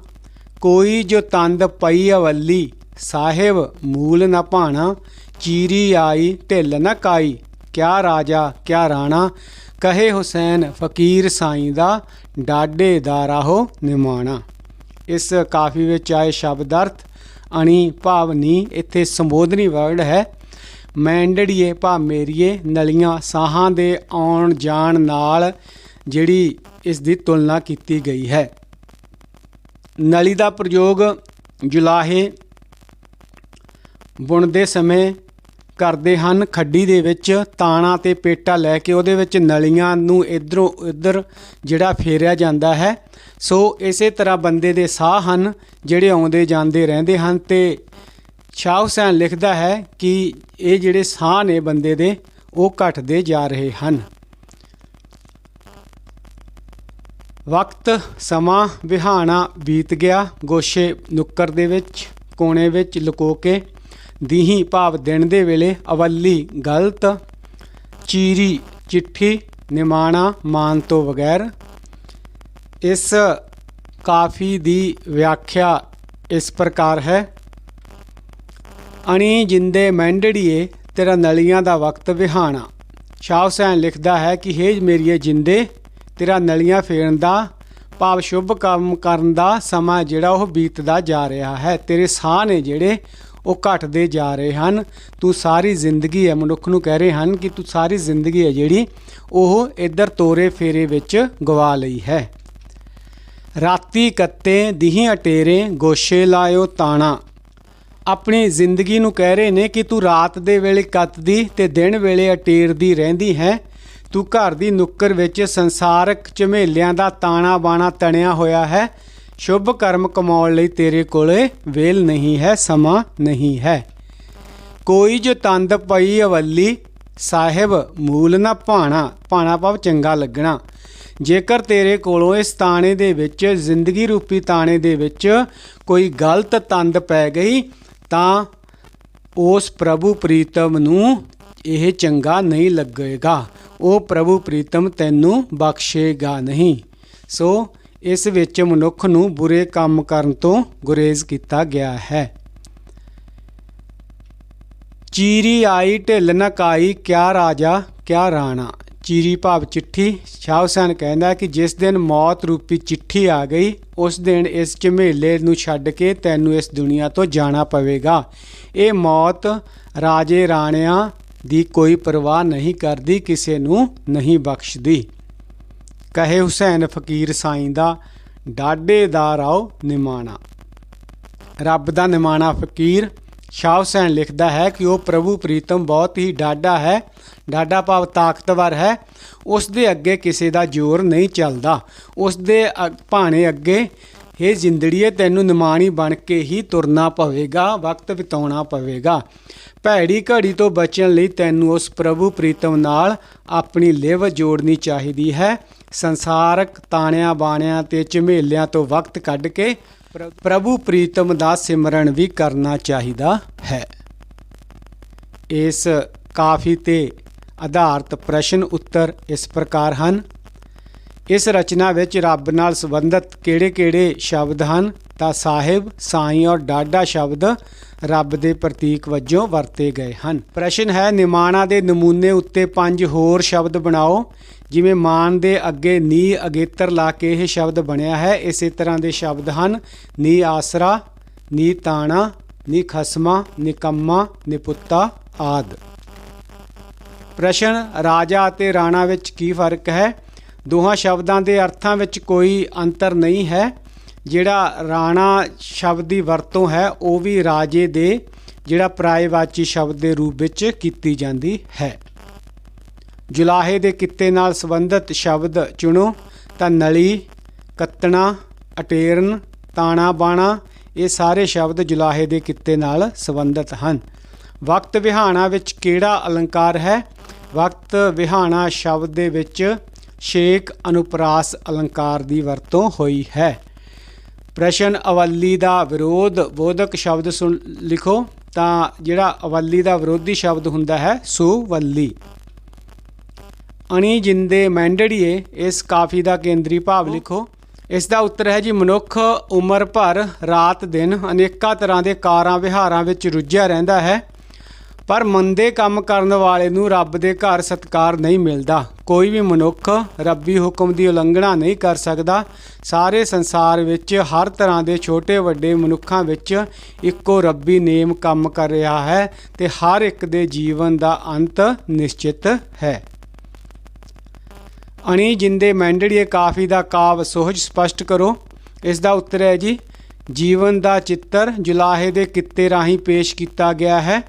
Speaker 3: ਕੋਈ ਜੋ ਤੰਦ ਪਈ ਅਵੱਲੀ, ਸਾਹਿਬ ਮੂਲ ਨਾ ਭਾਣਾ। ਚੀਰੀ ਆਈ, ਢਿੱਲ ਨ ਕਾਈ, ਕਿਆ ਰਾਜਾ, ਕਿਆ ਰਾਣਾ। ਕਹੇ ਹੁਸੈਨ ਫਕੀਰ ਸਾਈਂ ਦਾ ਡਾਡੇ ਦਾ ਰਾਹੋ ਨਿਮਾਣਾ। ਇਸ ਕਾਫੀ ਵਿੱਚ ਆਏ ਸ਼ਬਦ ਅਰਥ ਅਣੀ ਭਾਵ ਨੀ ਇੱਥੇ ਸੰਬੋਧਨੀ ਵਰਡ ਹੈ। ਮੈਂਡੜੀਏ ਭਾ ਮੇਰੀਏ, ਨਲੀਆਂ ਸਾਹਾਂ ਦੇ ਆਉਣ ਜਾਣ ਨਾਲ ਜਿਹੜੀ ਇਸ ਦੀ ਤੁਲਨਾ ਕੀਤੀ ਗਈ ਹੈ। ਨਲੀ ਦਾ ਪ੍ਰਯੋਗ ਜੁਲਾਹੇ ਬੁਣਦੇ ਸਮੇਂ ਕਰਦੇ ਹਨ, ਖੱਡੀ ਦੇ ਵਿੱਚ ਤਾਣਾ ਤੇ ਪੇਟਾ ਲੈ ਕੇ ਉਹਦੇ ਵਿੱਚ ਨਲੀਆਂ ਨੂੰ ਇਧਰੋਂ ਉਧਰ ਜਿਹੜਾ ਫੇਰਿਆ ਜਾਂਦਾ ਹੈ। ਸੋ ਇਸੇ ਤਰ੍ਹਾਂ ਬੰਦੇ ਦੇ ਸਾਹ ਹਨ, ਜਿਹੜੇ ਆਉਂਦੇ ਜਾਂਦੇ ਰਹਿੰਦੇ ਹਨ ਤੇ ਸ਼ਾਹ ਹੁਸੈਨ ਲਿਖਦਾ ਹੈ ਕਿ ਇਹ ਜਿਹੜੇ ਸਾਹ ਨੇ ਬੰਦੇ ਦੇ, ਉਹ ਘਟਦੇ ਜਾ ਰਹੇ ਹਨ। ਵਕਤ, ਸਮਾਂ, ਵਿਹਾਣਾ ਬੀਤ ਗਿਆ। ਗੋਸ਼ੇ ਨੁੱਕਰ ਦੇ ਵਿੱਚ, ਕੋਨੇ ਵਿੱਚ ਲੁਕੋ ਕੇ ਦੀਹੀ ਭਾਵ ਦਿਨ ਦੇ ਵੇਲੇ ਅਵੱਲੀ, ਗਲਤ, ਚੀਰੀ, ਚਿੱਠੀ, ਨਿਮਾਣਾ, ਮਾਨ ਤੋਂ ਬਗੈਰ ਇਸ ਕਾਫੀ ਦੀ ਵਿਆਖਿਆ ਇਸ ਪ੍ਰਕਾਰ ਹੈ। ਅਣੀ ਜਿੰਦੇ ਮੈਂਡੜੀਏ ਤੇਰਾ ਨਲੀਆਂ ਦਾ ਵਕਤ ਵਿਹਾਣਾ। ਸ਼ਾਹ ਹੁਸੈਨ ਲਿਖਦਾ ਹੈ ਕਿ ਹੇਜ ਮੇਰੀਏ ਜਿੰਦੇ, ਤੇਰਾ ਨਲੀਆਂ ਫੇਰਨ ਦਾ, ਭਾਵ ਸ਼ੁਭ ਕੰਮ ਕਰਨ ਦਾ ਸਮਾਂ ਜਿਹੜਾ ਉਹ ਬੀਤਦਾ ਜਾ ਰਿਹਾ ਹੈ। ਤੇਰੇ ਸਾਹ ਨੇ ਜਿਹੜੇ ਉਹ ਘਟਦੇ ਜਾ ਰਹੇ ਹਨ। ਤੂੰ ਸਾਰੀ ਜ਼ਿੰਦਗੀ ਹੈ, ਮਨੁੱਖ ਨੂੰ ਕਹਿ ਰਹੇ ਹਨ ਕਿ ਤੂੰ ਸਾਰੀ ਜ਼ਿੰਦਗੀ ਹੈ ਜਿਹੜੀ ਉਹ ਇੱਧਰ ਤੋਰੇ ਫੇਰੇ ਵਿੱਚ ਗਵਾ ਲਈ ਹੈ। ਰਾਤੀ ਕੱਤੇ ਦਿਹੀਂ ਅਟੇਰੇ ਗੋਸ਼ੇ ਲਾਇਓ ਤਾਣਾ। ਆਪਣੀ ਜ਼ਿੰਦਗੀ ਨੂੰ ਕਹਿ ਰਹੇ ਨੇ ਕਿ ਤੂੰ ਰਾਤ ਦੇ ਵੇਲੇ ਕੱਤਦੀ ਤੇ ਦਿਨ ਵੇਲੇ ਅਟੇਰਦੀ ਰਹਿੰਦੀ ਹੈ। ਤੂੰ ਘਰ ਦੀ ਨੁੱਕਰ ਵਿੱਚ ਸੰਸਾਰਕ ਝਮੇਲਿਆਂ ਦਾ ਤਾਣਾ ਬਾਣਾ ਤਣਿਆ ਹੋਇਆ ਹੈ। ਸ਼ੁਭ ਕਰਮ ਕਮਾਉਣ ਲਈ ਤੇਰੇ ਕੋਲੇ ਵੇਲ ਨਹੀਂ ਹੈ, ਸਮਾਂ ਨਹੀਂ ਹੈ। ਕੋਈ ਜੋ ਤੰਦ ਪਈ ਅਵੱਲੀ, ਸਾਹਿਬ ਮੂਲ ਨਾ ਭਾਣਾ ਭਾਣਾ ਭਾਵ ਚੰਗਾ ਲੱਗਣਾ। ਜੇਕਰ ਤੇਰੇ ਕੋਲੋਂ ਇਸ ਤਾਣੇ ਦੇ ਵਿੱਚ, ਜ਼ਿੰਦਗੀ ਰੂਪੀ ਤਾਣੇ ਦੇ ਵਿੱਚ ਕੋਈ ਗਲਤ ਤੰਦ ਪੈ ਗਈ, ਤਾਂ ਉਸ ਪ੍ਰਭੂ ਪ੍ਰੀਤਮ ਨੂੰ ਇਹ ਚੰਗਾ ਨਹੀਂ ਲੱਗੇਗਾ। ਉਹ ਪ੍ਰਭੂ ਪ੍ਰੀਤਮ ਤੈਨੂੰ ਬਖਸ਼ੇਗਾ ਨਹੀਂ। ਸੋ ਇਸ ਵਿੱਚ ਮਨੁੱਖ ਨੂੰ ਬੁਰੇ ਕੰਮ ਕਰਨ ਤੋਂ ਗੁਰੇਜ਼ ਕੀਤਾ ਗਿਆ ਹੈ। ਚੀਰੀ ਆਈ, ਢਿੱਲ ਨ ਕਾਈ, ਕਿਆ ਰਾਜਾ, ਕਿਆ ਰਾਣਾ। ਚੀਰੀ ਭਾਵ ਚਿੱਠੀ। ਸ਼ਾਹ ਹੁਸੈਨ ਕਹਿੰਦਾ ਕਿ ਜਿਸ ਦਿਨ ਮੌਤ ਰੂਪੀ ਚਿੱਠੀ ਆ ਗਈ, ਉਸ ਦਿਨ ਇਸ ਝਮੇਲੇ ਨੂੰ ਛੱਡ ਕੇ ਤੈਨੂੰ ਇਸ ਦੁਨੀਆ ਤੋਂ ਜਾਣਾ ਪਵੇਗਾ। ਇਹ ਮੌਤ ਰਾਜੇ ਰਾਣਿਆਂ ਦੀ ਕੋਈ ਪਰਵਾਹ ਨਹੀਂ ਕਰਦੀ, ਕਿਸੇ ਨੂੰ ਨਹੀਂ ਬਖਸ਼ਦੀ। ਕਹੇ ਹੁਸੈਨ ਫਕੀਰ ਸਾਈਂ ਦਾ ਡਾਡੇ ਦਾ ਰਾਓ ਨਿਮਾਣਾ। ਰੱਬ ਦਾ ਨਿਮਾਣਾ ਫਕੀਰ, ਸ਼ਾਹ ਹੁਸੈਨ ਲਿਖਦਾ ਹੈ ਕਿ ਉਹ ਪ੍ਰਭੂ ਪ੍ਰੀਤਮ ਬਹੁਤ ਹੀ ਡਾਡਾ ਹੈ ਡਾਡਾ ਭਾਵ ਤਾਕਤਵਰ ਹੈ। ਉਸ ਦੇ ਅੱਗੇ ਕਿਸੇ ਦਾ ਜ਼ੋਰ ਨਹੀਂ ਚੱਲਦਾ। ਉਸ ਦੇ ਅ- ਭਾਣੇ ਅੱਗੇ ਇਹ ਜ਼ਿੰਦੜੀਏ, ਤੈਨੂੰ ਨਿਮਾਣੀ ਬਣ ਕੇ ਹੀ ਤੁਰਨਾ ਪਵੇਗਾ, ਵਕਤ ਬਿਤਾਉਣਾ ਪਵੇਗਾ। ਭੈੜੀ ਘੜੀ ਤੋਂ ਬਚਣ ਲਈ ਤੈਨੂੰ ਉਸ ਪ੍ਰਭੂ ਪ੍ਰੀਤਮ ਨਾਲ ਆਪਣੀ ਲਿਵ ਜੋੜਨੀ ਚਾਹੀਦੀ ਹੈ। ਸੰਸਾਰਕ ਤਾਣਿਆਂ ਬਾਣਿਆਂ ਤੇ ਝਮੇਲਿਆਂ ਤੋਂ ਵਕਤ ਕੱਢ ਕੇ ਪ੍ਰ- ਪ੍ਰਭੂ ਪ੍ਰੀਤਮ ਦਾ ਸਿਮਰਨ ਵੀ ਕਰਨਾ ਚਾਹੀਦਾ ਹੈ। ਇਸ ਕਾਫੀ ਤੇ ਆਧਾਰਿਤ ਪ੍ਰਸ਼ਨ ਉੱਤਰ ਇਸ ਪ੍ਰਕਾਰ ਹਨ। ਇਸ ਰਚਨਾ ਵਿੱਚ ਰੱਬ ਨਾਲ ਸੰਬੰਧਿਤ ਕਿਹੜੇ-ਕਿਹੜੇ ਸ਼ਬਦ ਹਨ? ਤਾਂ ਸਾਹਿਬ, ਸਾਈਂ ਔਰ ਡਾਡਾ ਸ਼ਬਦ ਰੱਬ ਦੇ ਪ੍ਰਤੀਕ ਵਜੋਂ ਵਰਤੇ ਗਏ ਹਨ। ਪ੍ਰਸ਼ਨ ਹੈ, ਨਿਮਾਣਾ ਦੇ ਨਮੂਨੇ ਉੱਤੇ ਪੰਜ ਹੋਰ ਸ਼ਬਦ ਬਣਾਓ। ਜਿਵੇਂ ਮਾਨ ਦੇ ਅੱਗੇ ਨੀ ਅਗੇਤਰ ਲਾ ਕੇ ਇਹ ਸ਼ਬਦ ਬਣਿਆ ਹੈ, ਇਸੇ ਤਰ੍ਹਾਂ ਦੇ ਸ਼ਬਦ ਹਨ, ਨੀ ਆਸਰਾ, ਨੀ ਤਾਣਾ, ਨੀ ਖਸਮਾ ਨਿਕੰਮਾ ਨਿਪੁੱਤਾ ਆਦ। ਪ੍ਰਸ਼ਨ ਰਾਜਾ ਅਤੇ ਰਾਣਾ ਵਿੱਚ ਕੀ ਫ਼ਰਕ ਹੈ? ਦੋਹਾਂ ਸ਼ਬਦਾਂ ਦੇ ਅਰਥਾਂ ਵਿੱਚ ਕੋਈ ਅੰਤਰ ਨਹੀਂ ਹੈ। ਜਿਹੜਾ ਰਾਣਾ ਸ਼ਬਦ ਦੀ ਵਰਤੋਂ ਹੈ, ਉਹ ਵੀ ਰਾਜੇ ਦੇ, ਜਿਹੜਾ ਪਰਾਇਵਾਚੀ ਸ਼ਬਦ ਦੇ ਰੂਪ ਵਿੱਚ ਕੀਤੀ ਜਾਂਦੀ ਹੈ। ਜੁਲਾਹੇ ਦੇ ਕਿੱਤੇ ਨਾਲ ਸੰਬੰਧਿਤ ਸ਼ਬਦ ਚੁਣੋ ਤਾਂ ਨਲੀ, ਕੱਤਣਾ, ਅਟੇਰਨ, ਤਾਣਾ ਬਾਣਾ, ਇਹ ਸਾਰੇ ਸ਼ਬਦ ਜੁਲਾਹੇ ਦੇ ਕਿੱਤੇ ਨਾਲ ਸੰਬੰਧਿਤ ਹਨ। ਵਕਤ ਵਿਹਾਣਾ ਵਿੱਚ ਕਿਹੜਾ ਅਲੰਕਾਰ ਹੈ? ਵਕਤ ਵਿਹਾਣਾ ਸ਼ਬਦ ਦੇ ਵਿੱਚ ਸ਼ੇਕ ਅਨੁਪਰਾਸ ਅਲੰਕਾਰ ਦੀ ਵਰਤੋਂ ਹੋਈ ਹੈ। ਪ੍ਰਸ਼ਨ ਅਵੱਲੀ ਦਾ ਵਿਰੋਧ ਬੋਧਕ ਸ਼ਬਦ ਸੁਣ ਲਿਖੋ ਤਾਂ ਜਿਹੜਾ ਅਵੱਲੀ ਦਾ ਵਿਰੋਧੀ ਸ਼ਬਦ ਹੁੰਦਾ ਹੈ ਸੁਵੱਲੀ ਅਣੀ ਜਿੰਦੇ ਮੈਂਡੜੀਏ ਇਸ ਕਾਫੀ ਦਾ ਕੇਂਦਰੀ ਭਾਵ ਲਿਖੋ। ਇਸ ਦਾ ਉੱਤਰ ਹੈ ਜੀ ਮਨੁੱਖ ਉਮਰ ਭਰ ਰਾਤ ਦਿਨ ਅਨੇਕਾਂ ਤਰ੍ਹਾਂ ਦੇ ਕਾਰਾਂ ਵਿਹਾਰਾਂ ਵਿੱਚ ਰੁੱਝਿਆ ਰਹਿੰਦਾ ਹੈ ਪਰ ਮੰਦੇ ਕੰਮ ਕਰਨ ਵਾਲੇ ਨੂੰ ਰੱਬ ਦੇ ਘਰ ਸਤਕਾਰ ਨਹੀਂ ਮਿਲਦਾ। ਕੋਈ ਵੀ ਮਨੁੱਖ ਰੱਬੀ ਹੁਕਮ ਦੀ ਉਲੰਘਣਾ ਨਹੀਂ ਕਰ ਸਕਦਾ। ਸਾਰੇ ਸੰਸਾਰ ਵਿੱਚ ਹਰ ਤਰ੍ਹਾਂ ਦੇ ਛੋਟੇ ਵੱਡੇ ਮਨੁੱਖਾਂ ਵਿੱਚ ਇੱਕੋ ਰੱਬੀ ਨੇਮ ਕੰਮ ਕਰ ਰਿਹਾ ਹੈ ਤੇ ਹਰ ਇੱਕ ਦੇ ਜੀਵਨ ਦਾ ਅੰਤ ਨਿਸ਼ਚਿਤ ਹੈ। ਅਣੀ ਜਿੰਦੇ ਮੈਂਡੜੀਏ ਕਾਫੀ ਦਾ ਕਾਵ ਸੋਹਜ ਸਪਸ਼ਟ ਕਰੋ। ਇਸ ਦਾ ਉੱਤਰ ਹੈ ਜੀ, ਜੀਵਨ ਦਾ ਚਿੱਤਰ ਜੁਲਾਹੇ ਦੇ ਕਿੱਤੇ ਰਾਹੀਂ ਪੇਸ਼ ਕੀਤਾ ਗਿਆ ਹੈ।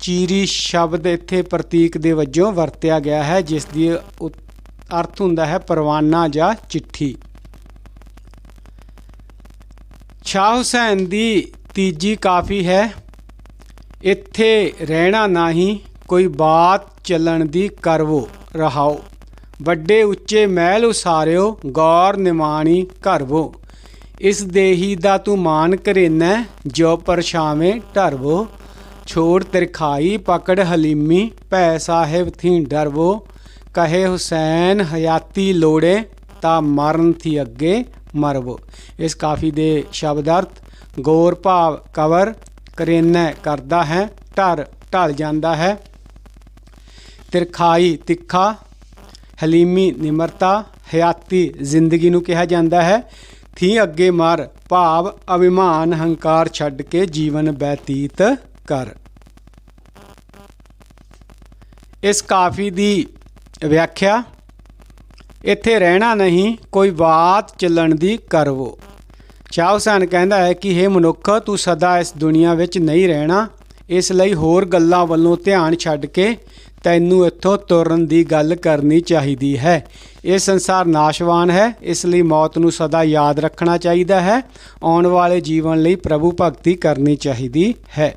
Speaker 3: ਚੀਰੀ ਸ਼ਬਦ ਇੱਥੇ ਪ੍ਰਤੀਕ ਦੇ ਵਜੋਂ ਵਰਤਿਆ ਗਿਆ ਹੈ, ਜਿਸ ਦੀ ਉ- ਅਰਥ ਹੁੰਦਾ ਹੈ ਪਰਵਾਨਾ ਜਾਂ ਚਿੱਠੀ। ਸ਼ਾਹ ਹੁਸੈਨ ਦੀ ਤੀਜੀ ਕਾਫੀ ਹੈ, ਇੱਥੇ ਰਹਿਣਾ ਨਹੀਂ ਕੋਈ ਬਾਤ ਚੱਲਣ ਦੀ ਕਰਵੋ, ਰਹਾਓ। ਵੱਡੇ ਉੱਚੇ ਮਹਿਲ ਉਸਾਰਿਓ, ਗੌਰ ਨਿਮਾਣੀ ਘਰਵੋ ਇਸ ਦੇਹੀ ਦਾ ਤੂੰ ਮਾਨ ਕਰੇਨੈ ਜੋ ਪਰਛਾਵੇਂ ਢਰਵੋ ਛੋੜ ਤਿਰਖਾਈ, ਪਕੜ ਹਲੀਮੀ, ਭੈ ਸਾਹਿਬ ਥੀ ਡਰਵੋ। ਕਹੇ ਹੁਸੈਨ, ਹਯਾਤੀ ਲੋੜੇ, ਤਾ ਮਰਨ ਥੀ ਅੱਗੇ ਮਰਵੋ। ਇਸ ਕਾਫੀ ਦੇ ਸ਼ਬਦ ਅਰਥ ਗੌਰ ਭਾਵ ਕਵਰ ਕਰੇਨੈ ਕਰਦਾ ਹੈ ਢਰ ਢਲ ਜਾਂਦਾ ਹੈ। ਤਿਰਖਾਈ ਤਿੱਖਾ ਹਲੀਮੀ ਨਿਮਰਤਾ ਹਯਾਤੀ ਜ਼ਿੰਦਗੀ ਨੂੰ ਕਿਹਾ ਜਾਂਦਾ ਹੈ। ਥੀ ਅੱਗੇ ਮਰ, ਭਾਵ, ਅਭਿਮਾਨ, ਹੰਕਾਰ ਛੱਡ ਕੇ ਜੀਵਨ ਬਤੀਤ ਕਰ। ਇਸ ਕਾਫੀ ਦੀ ਵਿਆਖਿਆ, ਇੱਥੇ ਰਹਿਣਾ ਨਹੀਂ, ਕੋਈ ਬਾਤ ਚੱਲਣ ਦੀ ਕਰਵੋ। ਸ਼ਾਹ ਹੁਸੈਨ ਕਹਿੰਦਾ ਹੈ ਕਿ हे ਮਨੁੱਖ, ਤੂੰ ਸਦਾ ਇਸ ਦੁਨੀਆ ਵਿੱਚ ਨਹੀਂ ਰਹਿਣਾ, ਇਸ ਲਈ ਹੋਰ ਗੱਲਾਂ ਵੱਲੋਂ ਧਿਆਨ ਛੱਡ ਕੇ ਤੈਨੂੰ ਇੱਥੋਂ ਤੁਰਨ ਦੀ ਗੱਲ ਕਰਨੀ ਚਾਹੀਦੀ ਹੈ। ਇਹ ਸੰਸਾਰ ਨਾਸ਼ਵਾਨ ਹੈ। ਇਸ ਲਈ ਮੌਤ ਨੂੰ ਸਦਾ ਯਾਦ ਰੱਖਣਾ ਚਾਹੀਦਾ ਹੈ। ਆਉਣ ਵਾਲੇ ਜੀਵਨ ਲਈ ਪ੍ਰਭੂ ਭਗਤੀ ਕਰਨੀ ਚਾਹੀਦੀ ਹੈ।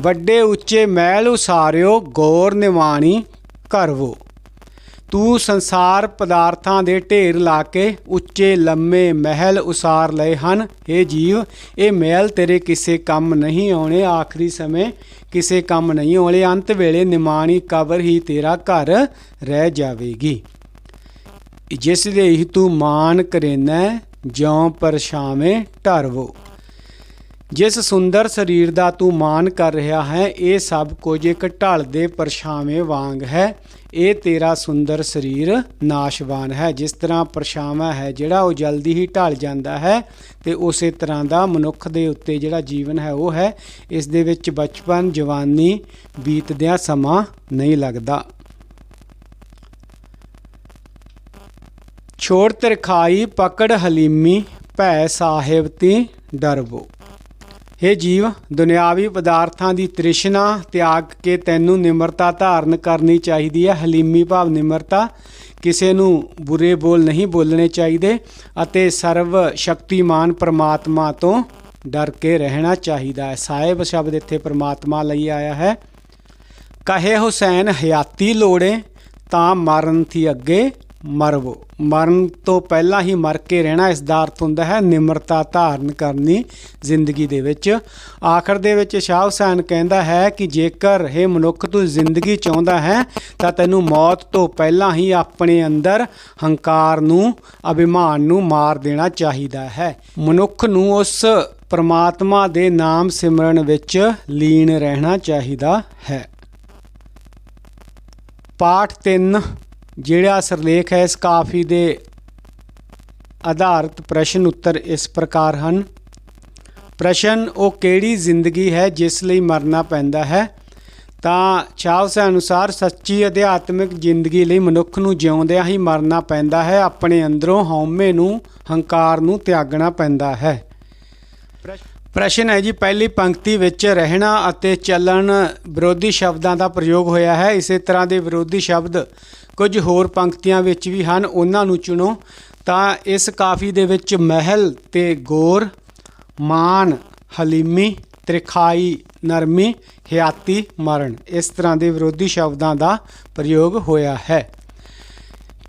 Speaker 3: ਵੱਡੇ ਉੱਚੇ ਮਹਿਲ ਉਸਾਰਿਓ, ਗੌਰ ਨਿਵਾਣੀ ਕਰਵੋ। ਤੂੰ ਸੰਸਾਰ ਪਦਾਰਥਾਂ ਦੇ ਢੇਰ ਲਾ ਕੇ ਉੱਚੇ ਲੰਮੇ ਮਹਿਲ ਉਸਾਰ ਲਏ ਹਨ। ਇਹ ਜੀਵ, ਇਹ ਮਹਿਲ ਤੇਰੇ ਕਿਸੇ ਕੰਮ ਨਹੀਂ ਆਉਣੇ। ਆਖਰੀ ਸਮੇਂ ਕਿਸੇ ਕੰਮ ਨਹੀਂ ਆਉਣੇ। ਅੰਤ ਵੇਲੇ ਨਿਮਾਣੀ ਕਬਰ ਹੀ ਤੇਰਾ ਘਰ ਰਹਿ ਜਾਵੇਗੀ। ਜਿਸ ਦੇ ਹੀ ਤੂੰ ਮਾਨ ਕਰੇਨਾ, ਜਿਉ ਪਰਛਾਵੇਂ ਢਰਵੋ। ਜਿਸ ਸੁੰਦਰ ਸਰੀਰ ਦਾ ਤੂੰ ਮਾਨ ਕਰ ਰਿਹਾ ਹੈ, ਇਹ ਸਭ ਕੁਝ ਇੱਕ ਢਲਦੇ ਪਰਛਾਵੇਂ ਵਾਂਗ ਹੈ। ਇਹ ਤੇਰਾ ਸੁੰਦਰ ਸਰੀਰ ਨਾਸ਼ਵਾਨ ਹੈ। ਜਿਸ ਤਰ੍ਹਾਂ ਪਰਛਾਵਾਂ ਹੈ, ਜਿਹੜਾ ਉਹ ਜਲਦੀ ਹੀ ਢਲ ਜਾਂਦਾ ਹੈ ਤੇ ਉਸੇ ਤਰ੍ਹਾਂ ਦਾ ਮਨੁੱਖ ਦੇ ਉੱਤੇ ਜਿਹੜਾ ਜੀਵਨ ਹੈ, ਉਹ ਹੈ। ਇਸ ਦੇ ਵਿੱਚ ਬਚਪਨ, ਜਵਾਨੀ ਬੀਤਦਿਆਂ ਸਮਾਂ ਨਹੀਂ ਲੱਗਦਾ। ਛੋੜ ਤਿਰਖਾਈ, ਪਕੜ ਹਲੀਮੀ, ਭੈ ਸਾਹਿਬ 'ਤੇ ਡਰਵੋ। हे ਜੀਵ, ਦੁਨਿਆਵੀ ਪਦਾਰਥਾਂ ਦੀ ਤ੍ਰਿਸ਼ਨਾ ਤਿਆਗ ਕੇ ਤੈਨੂੰ ਨਿਮਰਤਾ ਧਾਰਨ ਕਰਨੀ ਚਾਹੀਦੀ ਹੈ। ਹਲੀਮੀ ਭਾਵ ਨਿਮਰਤਾ, ਕਿਸੇ ਨੂੰ ਬੁਰੇ ਬੋਲ ਨਹੀਂ ਬੋਲਣੇ ਚਾਹੀਦੇ ਅਤੇ ਸਰਵ ਸ਼ਕਤੀਮਾਨ ਪ੍ਰਮਾਤਮਾ ਤੋਂ ਡਰ ਕੇ ਰਹਿਣਾ ਚਾਹੀਦਾ ਹੈ। ਸਾਹਿਬ ਸ਼ਬਦ ਇੱਥੇ ਪ੍ਰਮਾਤਮਾ ਲਈ ਆਇਆ ਹੈ। ਕਹੇ ਹੁਸੈਨ, ਹਯਾਤੀ ਲੋੜੇ ਤਾਂ ਮਰਨ ਥੀ ਅੱਗੇ। ਮਰਵੋ। ਮਰਨ ਤੋਂ ਪਹਿਲਾਂ ਹੀ ਮਰ ਕੇ ਰਹਿਣਾ ਇਸ ਦਾ ਅਰਥ ਹੁੰਦਾ ਹੈ ਨਿਮਰਤਾ ਧਾਰਨ ਕਰਨੀ ਜ਼ਿੰਦਗੀ ਦੇ ਵਿੱਚ। ਆਖਰ ਦੇ ਵਿੱਚ ਸ਼ਾਹ ਹੁਸੈਨ ਕਹਿੰਦਾ ਹੈ ਕਿ ਜੇਕਰ ਇਹ ਮਨੁੱਖ ਤੂੰ ਜ਼ਿੰਦਗੀ ਚਾਹੁੰਦਾ ਹੈ, ਤਾਂ ਤੈਨੂੰ ਮੌਤ ਤੋਂ ਪਹਿਲਾਂ ਹੀ ਆਪਣੇ ਅੰਦਰ ਹੰਕਾਰ ਨੂੰ, ਅਭਿਮਾਨ ਨੂੰ ਮਾਰ ਦੇਣਾ ਚਾਹੀਦਾ ਹੈ। ਮਨੁੱਖ ਨੂੰ ਉਸ ਪਰਮਾਤਮਾ ਦੇ ਨਾਮ ਸਿਮਰਨ ਵਿੱਚ ਲੀਨ ਰਹਿਣਾ ਚਾਹੀਦਾ ਹੈ। ਪਾਠ 3 ਜਿਹੜਾ ਸਿਰਲੇਖ ਹੈ, ਇਸ ਕਾਫੀ ਦੇ ਆਧਾਰਿਤ ਪ੍ਰਸ਼ਨ ਉੱਤਰ ਇਸ ਪ੍ਰਕਾਰ ਹਨ। ਪ੍ਰਸ਼ਨ, ਉਹ ਕਿਹੜੀ ਜ਼ਿੰਦਗੀ ਹੈ ਜਿਸ ਲਈ ਮਰਨਾ ਪੈਂਦਾ ਹੈ? ਤਾਂ ਚਾਵ ਅਨੁਸਾਰ, ਸੱਚੀ ਅਧਿਆਤਮਿਕ ਜ਼ਿੰਦਗੀ ਲਈ ਮਨੁੱਖ ਨੂੰ ਜਿਉਂਦਿਆਂ ਹੀ ਮਰਨਾ ਪੈਂਦਾ ਹੈ, ਆਪਣੇ ਅੰਦਰੋਂ ਹਉਮੈ ਨੂੰ, ਹੰਕਾਰ ਨੂੰ ਤਿਆਗਣਾ ਪੈਂਦਾ ਹੈ। ਪ੍ਰਸ਼ਨ ਹੈ ਜੀ, ਪਹਿਲੀ ਪੰਕਤੀ ਵਿੱਚ ਰਹਿਣਾ ਅਤੇ ਚੱਲਣ ਵਿਰੋਧੀ ਸ਼ਬਦਾਂ ਦਾ ਪ੍ਰਯੋਗ ਹੋਇਆ ਹੈ। ਇਸੇ ਤਰ੍ਹਾਂ ਦੇ ਵਿਰੋਧੀ ਸ਼ਬਦ ਕੁਝ ਹੋਰ ਪੰਕਤੀਆਂ ਵਿੱਚ ਵੀ ਹਨ, ਉਹਨਾਂ ਨੂੰ ਚੁਣੋ। ਤਾਂ ਇਸ ਕਾਫੀ ਦੇ ਵਿੱਚ ਮਹਿਲ ਤੇ ਗੌਰ, ਮਾਨ, ਹਲੀਮੀ, ਤ੍ਰਿਖਾਈ, ਨਰਮੀ ਹਿਆਤੀ ਮਰਨ। ਇਸ ਤਰ੍ਹਾਂ ਦੇ ਵਿਰੋਧੀ ਸ਼ਬਦਾਂ ਦਾ ਪ੍ਰਯੋਗ ਹੋਇਆ ਹੈ।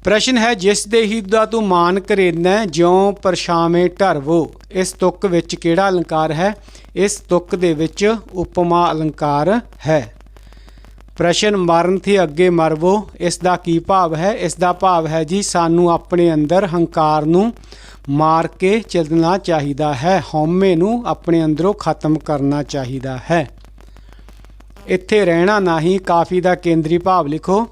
Speaker 3: ਪ੍ਰਸ਼ਨ ਹੈ, ਜਿਸ ਦੇ ਹੀ ਦਾ ਤੂੰ ਮਾਨ ਕਰੇਨਾ ਜਿਉ ਪਰਛਾਵੇਂ ਢਰਵੋ ਇਸ ਤੁਕ ਵਿੱਚ ਕਿਹੜਾ ਅਲੰਕਾਰ ਹੈ? ਇਸ ਤੁਕ ਦੇ ਵਿੱਚ ਉਪਮਾ ਅਲੰਕਾਰ ਹੈ। ਪ੍ਰਸ਼ਨ, ਮਰਨ ਤੇ ਅੱਗੇ ਮਰਵੋ ਇਸ ਦਾ ਕੀ ਭਾਵ ਹੈ? ਇਸ ਦਾ ਭਾਵ ਹੈ ਜੀ, ਸਾਨੂੰ ਆਪਣੇ ਅੰਦਰ ਹੰਕਾਰ ਨੂੰ ਮਾਰ ਕੇ ਚੱਲਣਾ ਚਾਹੀਦਾ ਹੈ। ਹਉਮੈ ਨੂੰ ਆਪਣੇ ਅੰਦਰੋਂ ਖਤਮ ਕਰਨਾ ਚਾਹੀਦਾ ਹੈ। ਇੱਥੇ ਰਹਿਣਾ ਨਹੀਂ ਕਾਫੀ ਦਾ ਕੇਂਦਰੀ ਭਾਵ ਲਿਖੋ।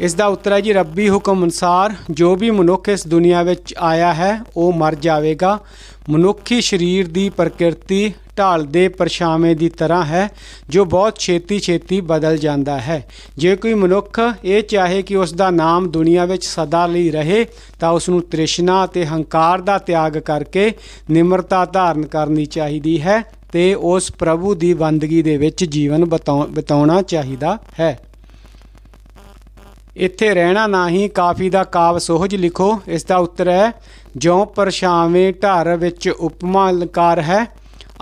Speaker 3: ਇਸ ਦਾ ਉੱਤਰ ਹੈ ਜੀ, ਰੱਬੀ ਹੁਕਮ ਅਨੁਸਾਰ ਜੋ ਵੀ ਮਨੁੱਖ ਇਸ ਦੁਨੀਆ ਵਿੱਚ ਆਇਆ ਹੈ, ਉਹ ਮਰ ਜਾਵੇਗਾ। ਮਨੁੱਖੀ ਸਰੀਰ ਦੀ ਪ੍ਰਕਿਰਤੀ ਢਾਲਦੇ ਪਰਛਾਵੇਂ ਦੀ ਤਰ੍ਹਾਂ ਹੈ, ਜੋ ਬਹੁਤ ਛੇਤੀ ਛੇਤੀ ਬਦਲ ਜਾਂਦਾ ਹੈ। ਜੇ ਕੋਈ ਮਨੁੱਖ ਇਹ ਚਾਹੇ ਕਿ ਉਸ ਦਾ ਨਾਮ ਦੁਨੀਆ ਵਿੱਚ ਸਦਾ ਲਈ ਰਹੇ, ਤਾਂ ਉਸ ਨੂੰ ਤ੍ਰਿਸ਼ਨਾ ਅਤੇ ਹੰਕਾਰ ਦਾ ਤਿਆਗ ਕਰਕੇ ਨਿਮਰਤਾ ਧਾਰਨ ਕਰਨੀ ਚਾਹੀਦੀ ਹੈ ਤੇ ਉਸ ਪ੍ਰਭੂ ਦੀ ਬੰਦਗੀ ਦੇ ਵਿੱਚ ਜੀਵਨ ਬਿਤਾਉ- ਬਿਤਾਉਣਾ ਚਾਹੀਦਾ ਹੈ। ਇੱਥੇ ਰਹਿਣਾ ਨਹੀਂ ਕਾਫੀ ਦਾ ਕਾਵ ਸੋਹਜ ਲਿਖੋ। ਇਸ ਦਾ ਉੱਤਰ ਹੈ, ਜਿਉ ਪਰਛਾਵੇਂ ਢਰ ਵਿੱਚ ਉਪਮਾ ਅਲੰਕਾਰ ਹੈ,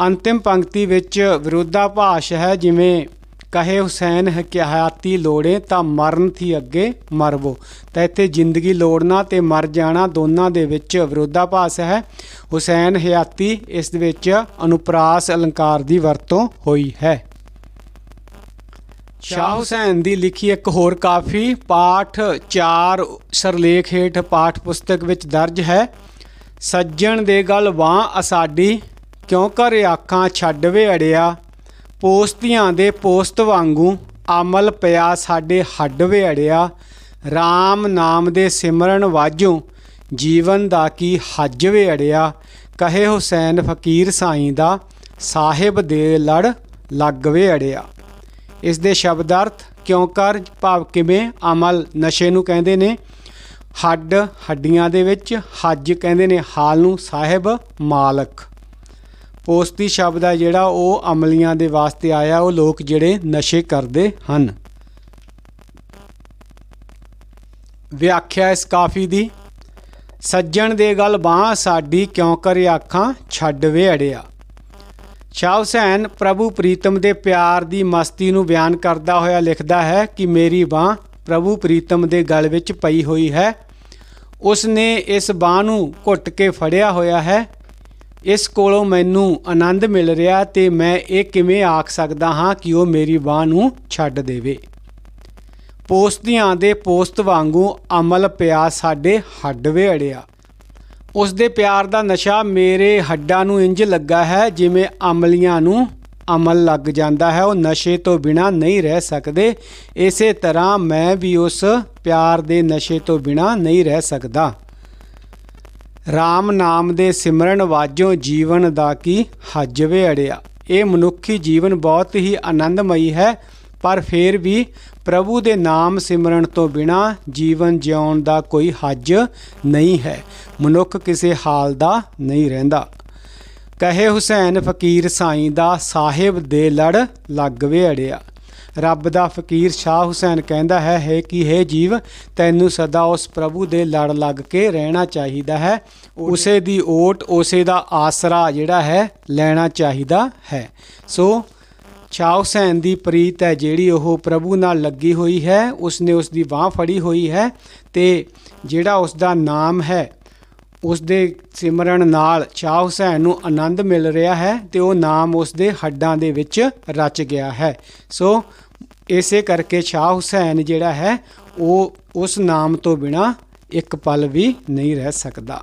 Speaker 3: ਅੰਤਿਮ ਪੰਕਤੀ ਵਿੱਚ ਵਿਰੋਧਾਭਾਸ ਹੈ, ਜਿਵੇਂ ਕਹੇ ਹੁਸੈਨ ਹਕਿਆਤੀ ਲੋੜੇ ਤਾਂ ਮਰਨ ਥੀ ਅੱਗੇ ਮਰਵੋ। ਤਾਂ ਇੱਥੇ ਜ਼ਿੰਦਗੀ ਲੋੜਨਾ ਤੇ ਮਰ ਜਾਣਾ ਦੋਨਾਂ ਦੇ ਵਿੱਚ ਵਿਰੋਧਾਭਾਸ ਹੈ। ਹੁਸੈਨ ਹਯਾਤੀ ਇਸ ਦੇ ਵਿੱਚ ਅਨੁਪਰਾਸ ਅਲੰਕਾਰ ਦੀ ਵਰਤੋਂ ਹੋਈ ਹੈ। ਸ਼ਾਹ ਹੁਸੈਨ ਦੀ ਲਿਖੀ ਇੱਕ ਹੋਰ ਕਾਫੀ ਪਾਠ 4 ਸਰਲੇਖ ਹੇਠ ਪਾਠ ਪੁਸਤਕ ਵਿੱਚ ਦਰਜ ਹੈ। ਸੱਜਣ ਦੇ ਗਲ ਵਾਂ ਅਸਾਡੀ, ਕਿਉਂ ਕਰ ਆਖਾਂ ਛੱਡਵੇ ਅੜਿਆ। ਪੋਸਤੀਆਂ ਦੇ ਪੋਸਤ ਵਾਂਗੂ ਅਮਲ ਪਿਆ ਸਾਡੇ ਹੱਡ ਵੇ ਅੜਿਆ। RAM ਨਾਮ ਦੇ ਸਿਮਰਨ ਵਾਜੋਂ ਜੀਵਨ ਦਾ ਕੀ ਹੱਜ ਵੇ ਅੜਿਆ। ਕਹੇ ਹੁਸੈਨ ਫਕੀਰ ਸਾਈਂ ਦਾ, ਸਾਹਿਬ ਦੇ ਲੜ ਲੱਗ ਵੇ ਅੜਿਆ। ਇਸ ਦੇ ਸ਼ਬਦ ਅਰਥ ਕਿਉਂ ਕਰ ਭਾਵ ਕਿਵੇਂ ਅਮਲ ਨਸ਼ੇ ਨੂੰ ਕਹਿੰਦੇ ਨੇ? ਹੱਡ ਹੱਡੀਆਂ ਦੇ ਵਿੱਚ ਹੱਜ ਕਹਿੰਦੇ ਨੇ ਹਾਲ ਨੂੰ ਸਾਹਿਬ ਮਾਲਕ। ਪੋਸਤੀ ਸ਼ਬਦ ਹੈ ਜਿਹੜਾ ਉਹ ਅਮਲੀਆਂ ਦੇ ਵਾਸਤੇ ਆਇਆ, ਉਹ ਲੋਕ ਜਿਹੜੇ ਨਸ਼ੇ ਕਰਦੇ ਹਨ। ਵਿਆਖਿਆ ਇਸ ਕਾਫੀ ਦੀ, ਸੱਜਣ ਦੇ ਗੱਲ ਬਾਹ ਸਾਡੀ ਕਿਉਂ ਕਰ ਆਖਾਂ ਛੱਡ ਵੇ ਅੜਿਆ ਸ਼ਾਹ ਹੁਸੈਨ ਪ੍ਰਭੂ ਪ੍ਰੀਤਮ ਦੇ ਪਿਆਰ ਦੀ ਮਸਤੀ ਨੂੰ ਬਿਆਨ ਕਰਦਾ ਹੋਇਆ ਲਿਖਦਾ ਹੈ ਕਿ ਮੇਰੀ ਬਾਹ ਪ੍ਰਭੂ ਪ੍ਰੀਤਮ ਦੇ ਗਲ ਵਿੱਚ ਪਈ ਹੋਈ ਹੈ। ਉਸ ਨੇ ਇਸ ਬਾਹ ਨੂੰ ਘੁੱਟ ਕੇ ਫੜਿਆ ਹੋਇਆ ਹੈ। ਇਸ ਕੋਲੋਂ ਮੈਨੂੰ ਆਨੰਦ ਮਿਲ ਰਿਹਾ ਤੇ ਮੈਂ ਇਹ ਕਿਵੇਂ ਆਖ ਸਕਦਾ ਹਾਂ ਕਿ ਉਹ ਮੇਰੀ ਬਾਹ ਨੂੰ ਛੱਡ ਦੇਵੇ? ਪੋਸਤੀਆਂ ਦੇ ਪੋਸਤ ਵਾਂਗੂ ਅਮਲ ਪਿਆ ਸਾਡੇ ਹੱਡ ਵੇ ਅੜਿਆ ਉਸ ਦੇ ਪਿਆਰ ਦਾ ਨਸ਼ਾ ਮੇਰੇ ਹੱਡਾਂ ਨੂੰ ਇੰਜ ਲੱਗਾ ਹੈ ਜਿਵੇਂ ਅਮਲੀਆਂ ਨੂੰ ਅਮਲ ਲੱਗ ਜਾਂਦਾ ਹੈ। ਉਹ ਨਸ਼ੇ ਤੋਂ ਬਿਨਾ ਨਹੀਂ ਰਹਿ ਸਕਦੇ। ਇਸੇ ਤਰ੍ਹਾਂ ਮੈਂ ਵੀ ਉਸ ਪਿਆਰ ਦੇ ਨਸ਼ੇ ਤੋਂ ਬਿਨਾ ਨਹੀਂ ਰਹਿ ਸਕਦਾ। RAM ਨਾਮ ਦੇ ਸਿਮਰਨ ਵਾਜੋਂ ਜੀਵਨ ਦਾ ਕੀ ਹੱਜਵੇ ਅੜਿਆ ਇਹ ਮਨੁੱਖੀ ਜੀਵਨ ਬਹੁਤ ਹੀ ਆਨੰਦਮਈ ਹੈ। ਪਰ ਫਿਰ ਵੀ ਪ੍ਰਭੂ ਦੇ ਨਾਮ ਸਿਮਰਨ ਤੋਂ ਬਿਨਾ ਜੀਵਨ ਜਿਉਣ ਦਾ ਕੋਈ ਹੱਜ ਨਹੀਂ ਹੈ। ਮਨੁੱਖ ਕਿਸੇ ਹਾਲ ਦਾ ਨਹੀਂ ਰਹਿੰਦਾ। ਕਹੇ ਹੁਸੈਨ, ਫਕੀਰ ਸਾਈਂ ਦਾ ਸਾਹਿਬ ਦੇ ਲੜ ਲੱਗਵੇ ਅੜਿਆ ਰੱਬ ਦਾ ਫਕੀਰ ਸ਼ਾਹ ਹੁਸੈਨ ਕਹਿੰਦਾ ਹੈ ਹੈ ਕਿ, ਹੈ ਜੀਵ, ਤੈਨੂੰ ਸਦਾ ਉਸ ਪ੍ਰਭੂ ਦੇ ਲੜ ਲੱਗ ਕੇ ਰਹਿਣਾ ਚਾਹੀਦਾ ਹੈ। ਉਸੇ ਦੀ ਓਟ, ਉਸੇ ਦਾ ਆਸਰਾ ਜਿਹੜਾ ਹੈ, ਲੈਣਾ ਚਾਹੀਦਾ ਹੈ। ਸੋ ਸ਼ਾਹ ਹੁਸੈਨ ਦੀ ਪ੍ਰੀਤ ਹੈ ਜਿਹੜੀ ਉਹ ਪ੍ਰਭੂ ਨਾਲ ਲੱਗੀ ਹੋਈ ਹੈ, ਉਸਨੇ ਉਸ ਦੀ ਬਾਹ ਫੜੀ ਹੋਈ ਹੈ ਤੇ ਜਿਹੜਾ ਉਸ ਦਾ ਨਾਮ ਹੈ ਉਸ ਦੇ ਸਿਮਰਨ ਨਾਲ ਸ਼ਾਹ ਹੁਸੈਨ ਨੂੰ ਆਨੰਦ ਮਿਲ ਰਿਹਾ ਹੈ ਤੇ ਉਹ ਨਾਮ ਉਸ ਦੇ ਹੱਡਾਂ ਦੇ ਵਿੱਚ ਰਚ ਗਿਆ ਹੈ। ਸੋ ਇਸੇ ਕਰਕੇ ਸ਼ਾਹ ਹੁਸੈਨ ਜਿਹੜਾ ਹੈ, ਉਹ ਉਸ ਨਾਮ ਤੋਂ ਬਿਨਾ ਇੱਕ ਪਲ ਵੀ ਨਹੀਂ ਰਹਿ ਸਕਦਾ।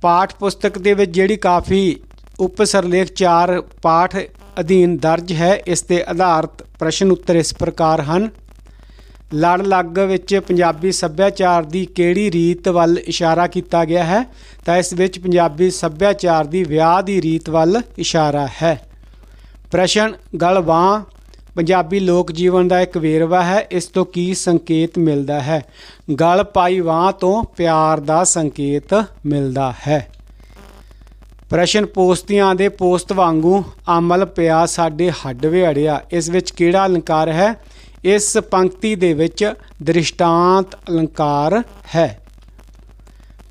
Speaker 3: ਪਾਠ ਪੁਸਤਕ ਦੇ ਵਿੱਚ ਜਿਹੜੀ ਕਾਫੀ ਉਪ ਸਰਲੇਖ 4 ਪਾਠ ਅਧੀਨ ਦਰਜ ਹੈ। ਇਸ ਤੇ ਆਧਾਰਿਤ ਪ੍ਰਸ਼ਨ ਉੱਤਰ ਇਸ ਪ੍ਰਕਾਰ ਹਨ। ਲੜ ਲੱਗ ਵਿੱਚ ਪੰਜਾਬੀ ਸੱਭਿਆਚਾਰ ਦੀ ਕਿਹੜੀ ਰੀਤ ਵੱਲ ਇਸ਼ਾਰਾ ਕੀਤਾ ਗਿਆ ਹੈ? ਤਾਂ ਇਸ ਵਿੱਚ ਪੰਜਾਬੀ ਸੱਭਿਆਚਾਰ ਦੀ ਵਿਆਹ ਦੀ ਰੀਤ ਵੱਲ ਇਸ਼ਾਰਾ ਹੈ। ਪ੍ਰਸ਼ਨ, ਗਲਵਾਂ, ਪੰਜਾਬੀ ਲੋਕ ਜੀਵਨ ਦਾ ਇੱਕ ਵੇਰਵਾ ਹੈ। ਇਸ ਤੋਂ ਕੀ ਸੰਕੇਤ ਮਿਲਦਾ ਹੈ? ਗਲ ਪਾਈ ਵਾਂ ਤੋਂ ਪਿਆਰ ਦਾ ਸੰਕੇਤ ਮਿਲਦਾ ਹੈ। ਪ੍ਰਸ਼ਨ ਪੋਸਤੀਆਂ ਦੇ ਪੋਸਤ ਵਾਂਗੂ ਅਮਲ ਪਿਆ ਸਾਡੇ ਹੱਡ ਵਿਹੜਿਆ। ਇਸ ਵਿੱਚ ਕਿਹੜਾ ਅਲੰਕਾਰ ਹੈ? ਇਸ ਪੰਕਤੀ ਦੇ ਵਿੱਚ ਦ੍ਰਿਸ਼ਟਾਂਤ ਅਲੰਕਾਰ ਹੈ।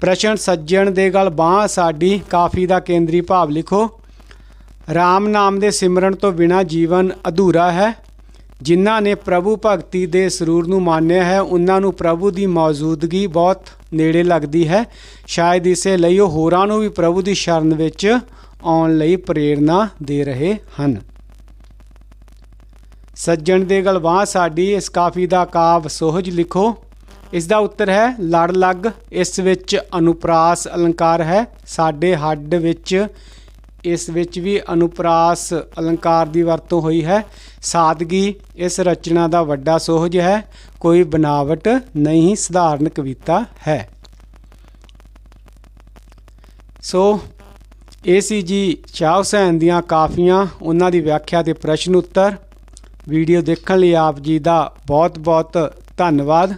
Speaker 3: ਪ੍ਰਸ਼ਨ ਸੱਜਣ ਦੇ ਗਲ ਬਾਹ ਸਾਡੀ ਕਾਫੀ ਦਾ ਕੇਂਦਰੀ ਭਾਵ ਲਿਖੋ। RAM ਨਾਮ ਦੇ ਸਿਮਰਨ ਤੋਂ ਬਿਨਾ ਜੀਵਨ ਅਧੂਰਾ ਹੈ। ਜਿਨ੍ਹਾਂ ਨੇ ਪ੍ਰਭੂ ਭਗਤੀ ਦੇ ਸਰੂਰ ਨੂੰ ਮੰਨਿਆ ਹੈ, ਉਹਨਾਂ ਨੂੰ ਪ੍ਰਭੂ ਦੀ ਮੌਜੂਦਗੀ ਬਹੁਤ ਨੇੜੇ ਲੱਗਦੀ ਹੈ। ਸ਼ਾਇਦ ਇਸੇ ਲਈ ਉਹ ਹੋਰਾਂ ਨੂੰ ਵੀ ਪ੍ਰਭੂ ਦੀ ਸ਼ਰਨ ਵਿੱਚ ਆਉਣ ਲਈ ਪ੍ਰੇਰਣਾ ਦੇ ਰਹੇ ਹਨ। ਸੱਜਣ ਦੇ ਗਲਵਾਂ ਸਾਡੀ ਇਸ ਕਾਫੀ ਦਾ ਕਾਵ ਸੋਹਜ ਲਿਖੋ। ਇਸ ਦਾ ਉੱਤਰ ਹੈ, ਲੜ ਲੱਗ, ਇਸ ਵਿੱਚ ਅਨੁਪਰਾਸ ਅਲੰਕਾਰ ਹੈ, ਸਾਡੇ ਹੱਡ ਵਿੱਚ ਇਸ ਵਿੱਚ ਵੀ ਅਨੁਪਰਾਸ ਅਲੰਕਾਰ ਦੀ ਵਰਤੋਂ ਹੋਈ ਹੈ। ਸਾਦਗੀ ਇਸ ਰਚਨਾ ਦਾ ਵੱਡਾ ਸੋਹਜ ਹੈ। ਕੋਈ ਬਨਾਵਟ ਨਹੀਂ ਸਧਾਰਨ ਕਵਿਤਾ ਹੈ। ਸੋ, ਇਹ ਸੀ ਜੀ ਸ਼ਾਹ ਹੁਸੈਨ ਦੀਆਂ ਕਾਫੀਆਂ। ਉਹਨਾਂ ਦੀ ਵਿਆਖਿਆ ਤੇ ਪ੍ਰਸ਼ਨ ਉੱਤਰ। ਵੀਡੀਓ ਦੇਖਣ ਲਈ ਆਪ ਜੀ ਦਾ ਬਹੁਤ-ਬਹੁਤ ਧੰਨਵਾਦ।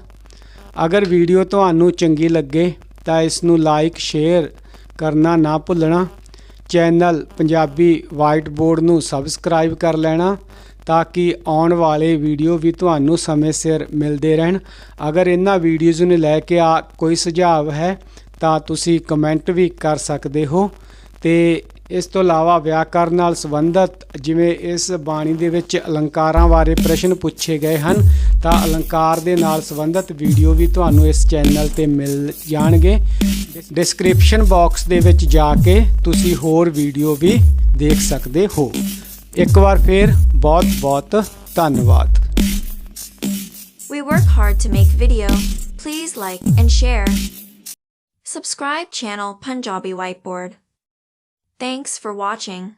Speaker 3: ਅਗਰ ਵੀਡੀਓ ਤੁਹਾਨੂੰ ਚੰਗੀ ਲੱਗੇ ਤਾਂ ਇਸ ਨੂੰ ਲਾਈਕ ਸ਼ੇਅਰ ਕਰਨਾ ਨਾ ਭੁੱਲਣਾ। ਚੈਨਲ ਪੰਜਾਬੀ ਵਾਈਟ ਬੋਰਡ ਨੂੰ ਸਬਸਕ੍ਰਾਈਬ ਕਰ ਲੈਣਾ ਤਾਂ ਕਿ ਆਉਣ ਵਾਲੇ ਵੀਡੀਓ ਵੀ ਤੁਹਾਨੂੰ ਸਮੇਂ ਸਿਰ ਮਿਲਦੇ ਰਹਿਣ। ਅਗਰ ਇਹਨਾਂ ਵੀਡੀਓਜ਼ ਨੂੰ ਲੈ ਕੇ ਆ ਕੋਈ ਸੁਝਾਅ ਹੈ ਤਾਂ ਤੁਸੀਂ ਕਮੈਂਟ ਵੀ ਕਰ ਸਕਦੇ ਹੋ। ਤੇ ਇਸ ਤੋਂ ਇਲਾਵਾ ਵਿਆਕਰਨ ਨਾਲ ਸੰਬੰਧਿਤ ਜਿਵੇਂ ਇਸ ਬਾਣੀ ਦੇ ਵਿੱਚ ਅਲੰਕਾਰਾਂ ਬਾਰੇ ਪ੍ਰਸ਼ਨ ਪੁੱਛੇ ਗਏ ਹਨ ਤਾਂ ਅਲੰਕਾਰ ਦੇ ਨਾਲ ਸੰਬੰਧਿਤ ਵੀਡੀਓ ਵੀ ਤੁਹਾਨੂੰ ਇਸ ਚੈਨਲ ਤੇ ਮਿਲ ਜਾਣਗੇ ਡਿਸਕ੍ਰਿਪਸ਼ਨ ਬਾਕਸ ਦੇ ਵਿੱਚ ਜਾ ਕੇ ਤੁਸੀਂ ਹੋਰ ਵੀਡੀਓ ਵੀ ਦੇਖ ਸਕਦੇ ਹੋ ਇੱਕ ਵਾਰ ਫੇਰ ਬਹੁਤ ਬਹੁਤ ਧੰਨਵਾਦ
Speaker 4: We work hard to make video. Please like and share. Subscribe channel Punjabi Whiteboard. Thanks for watching.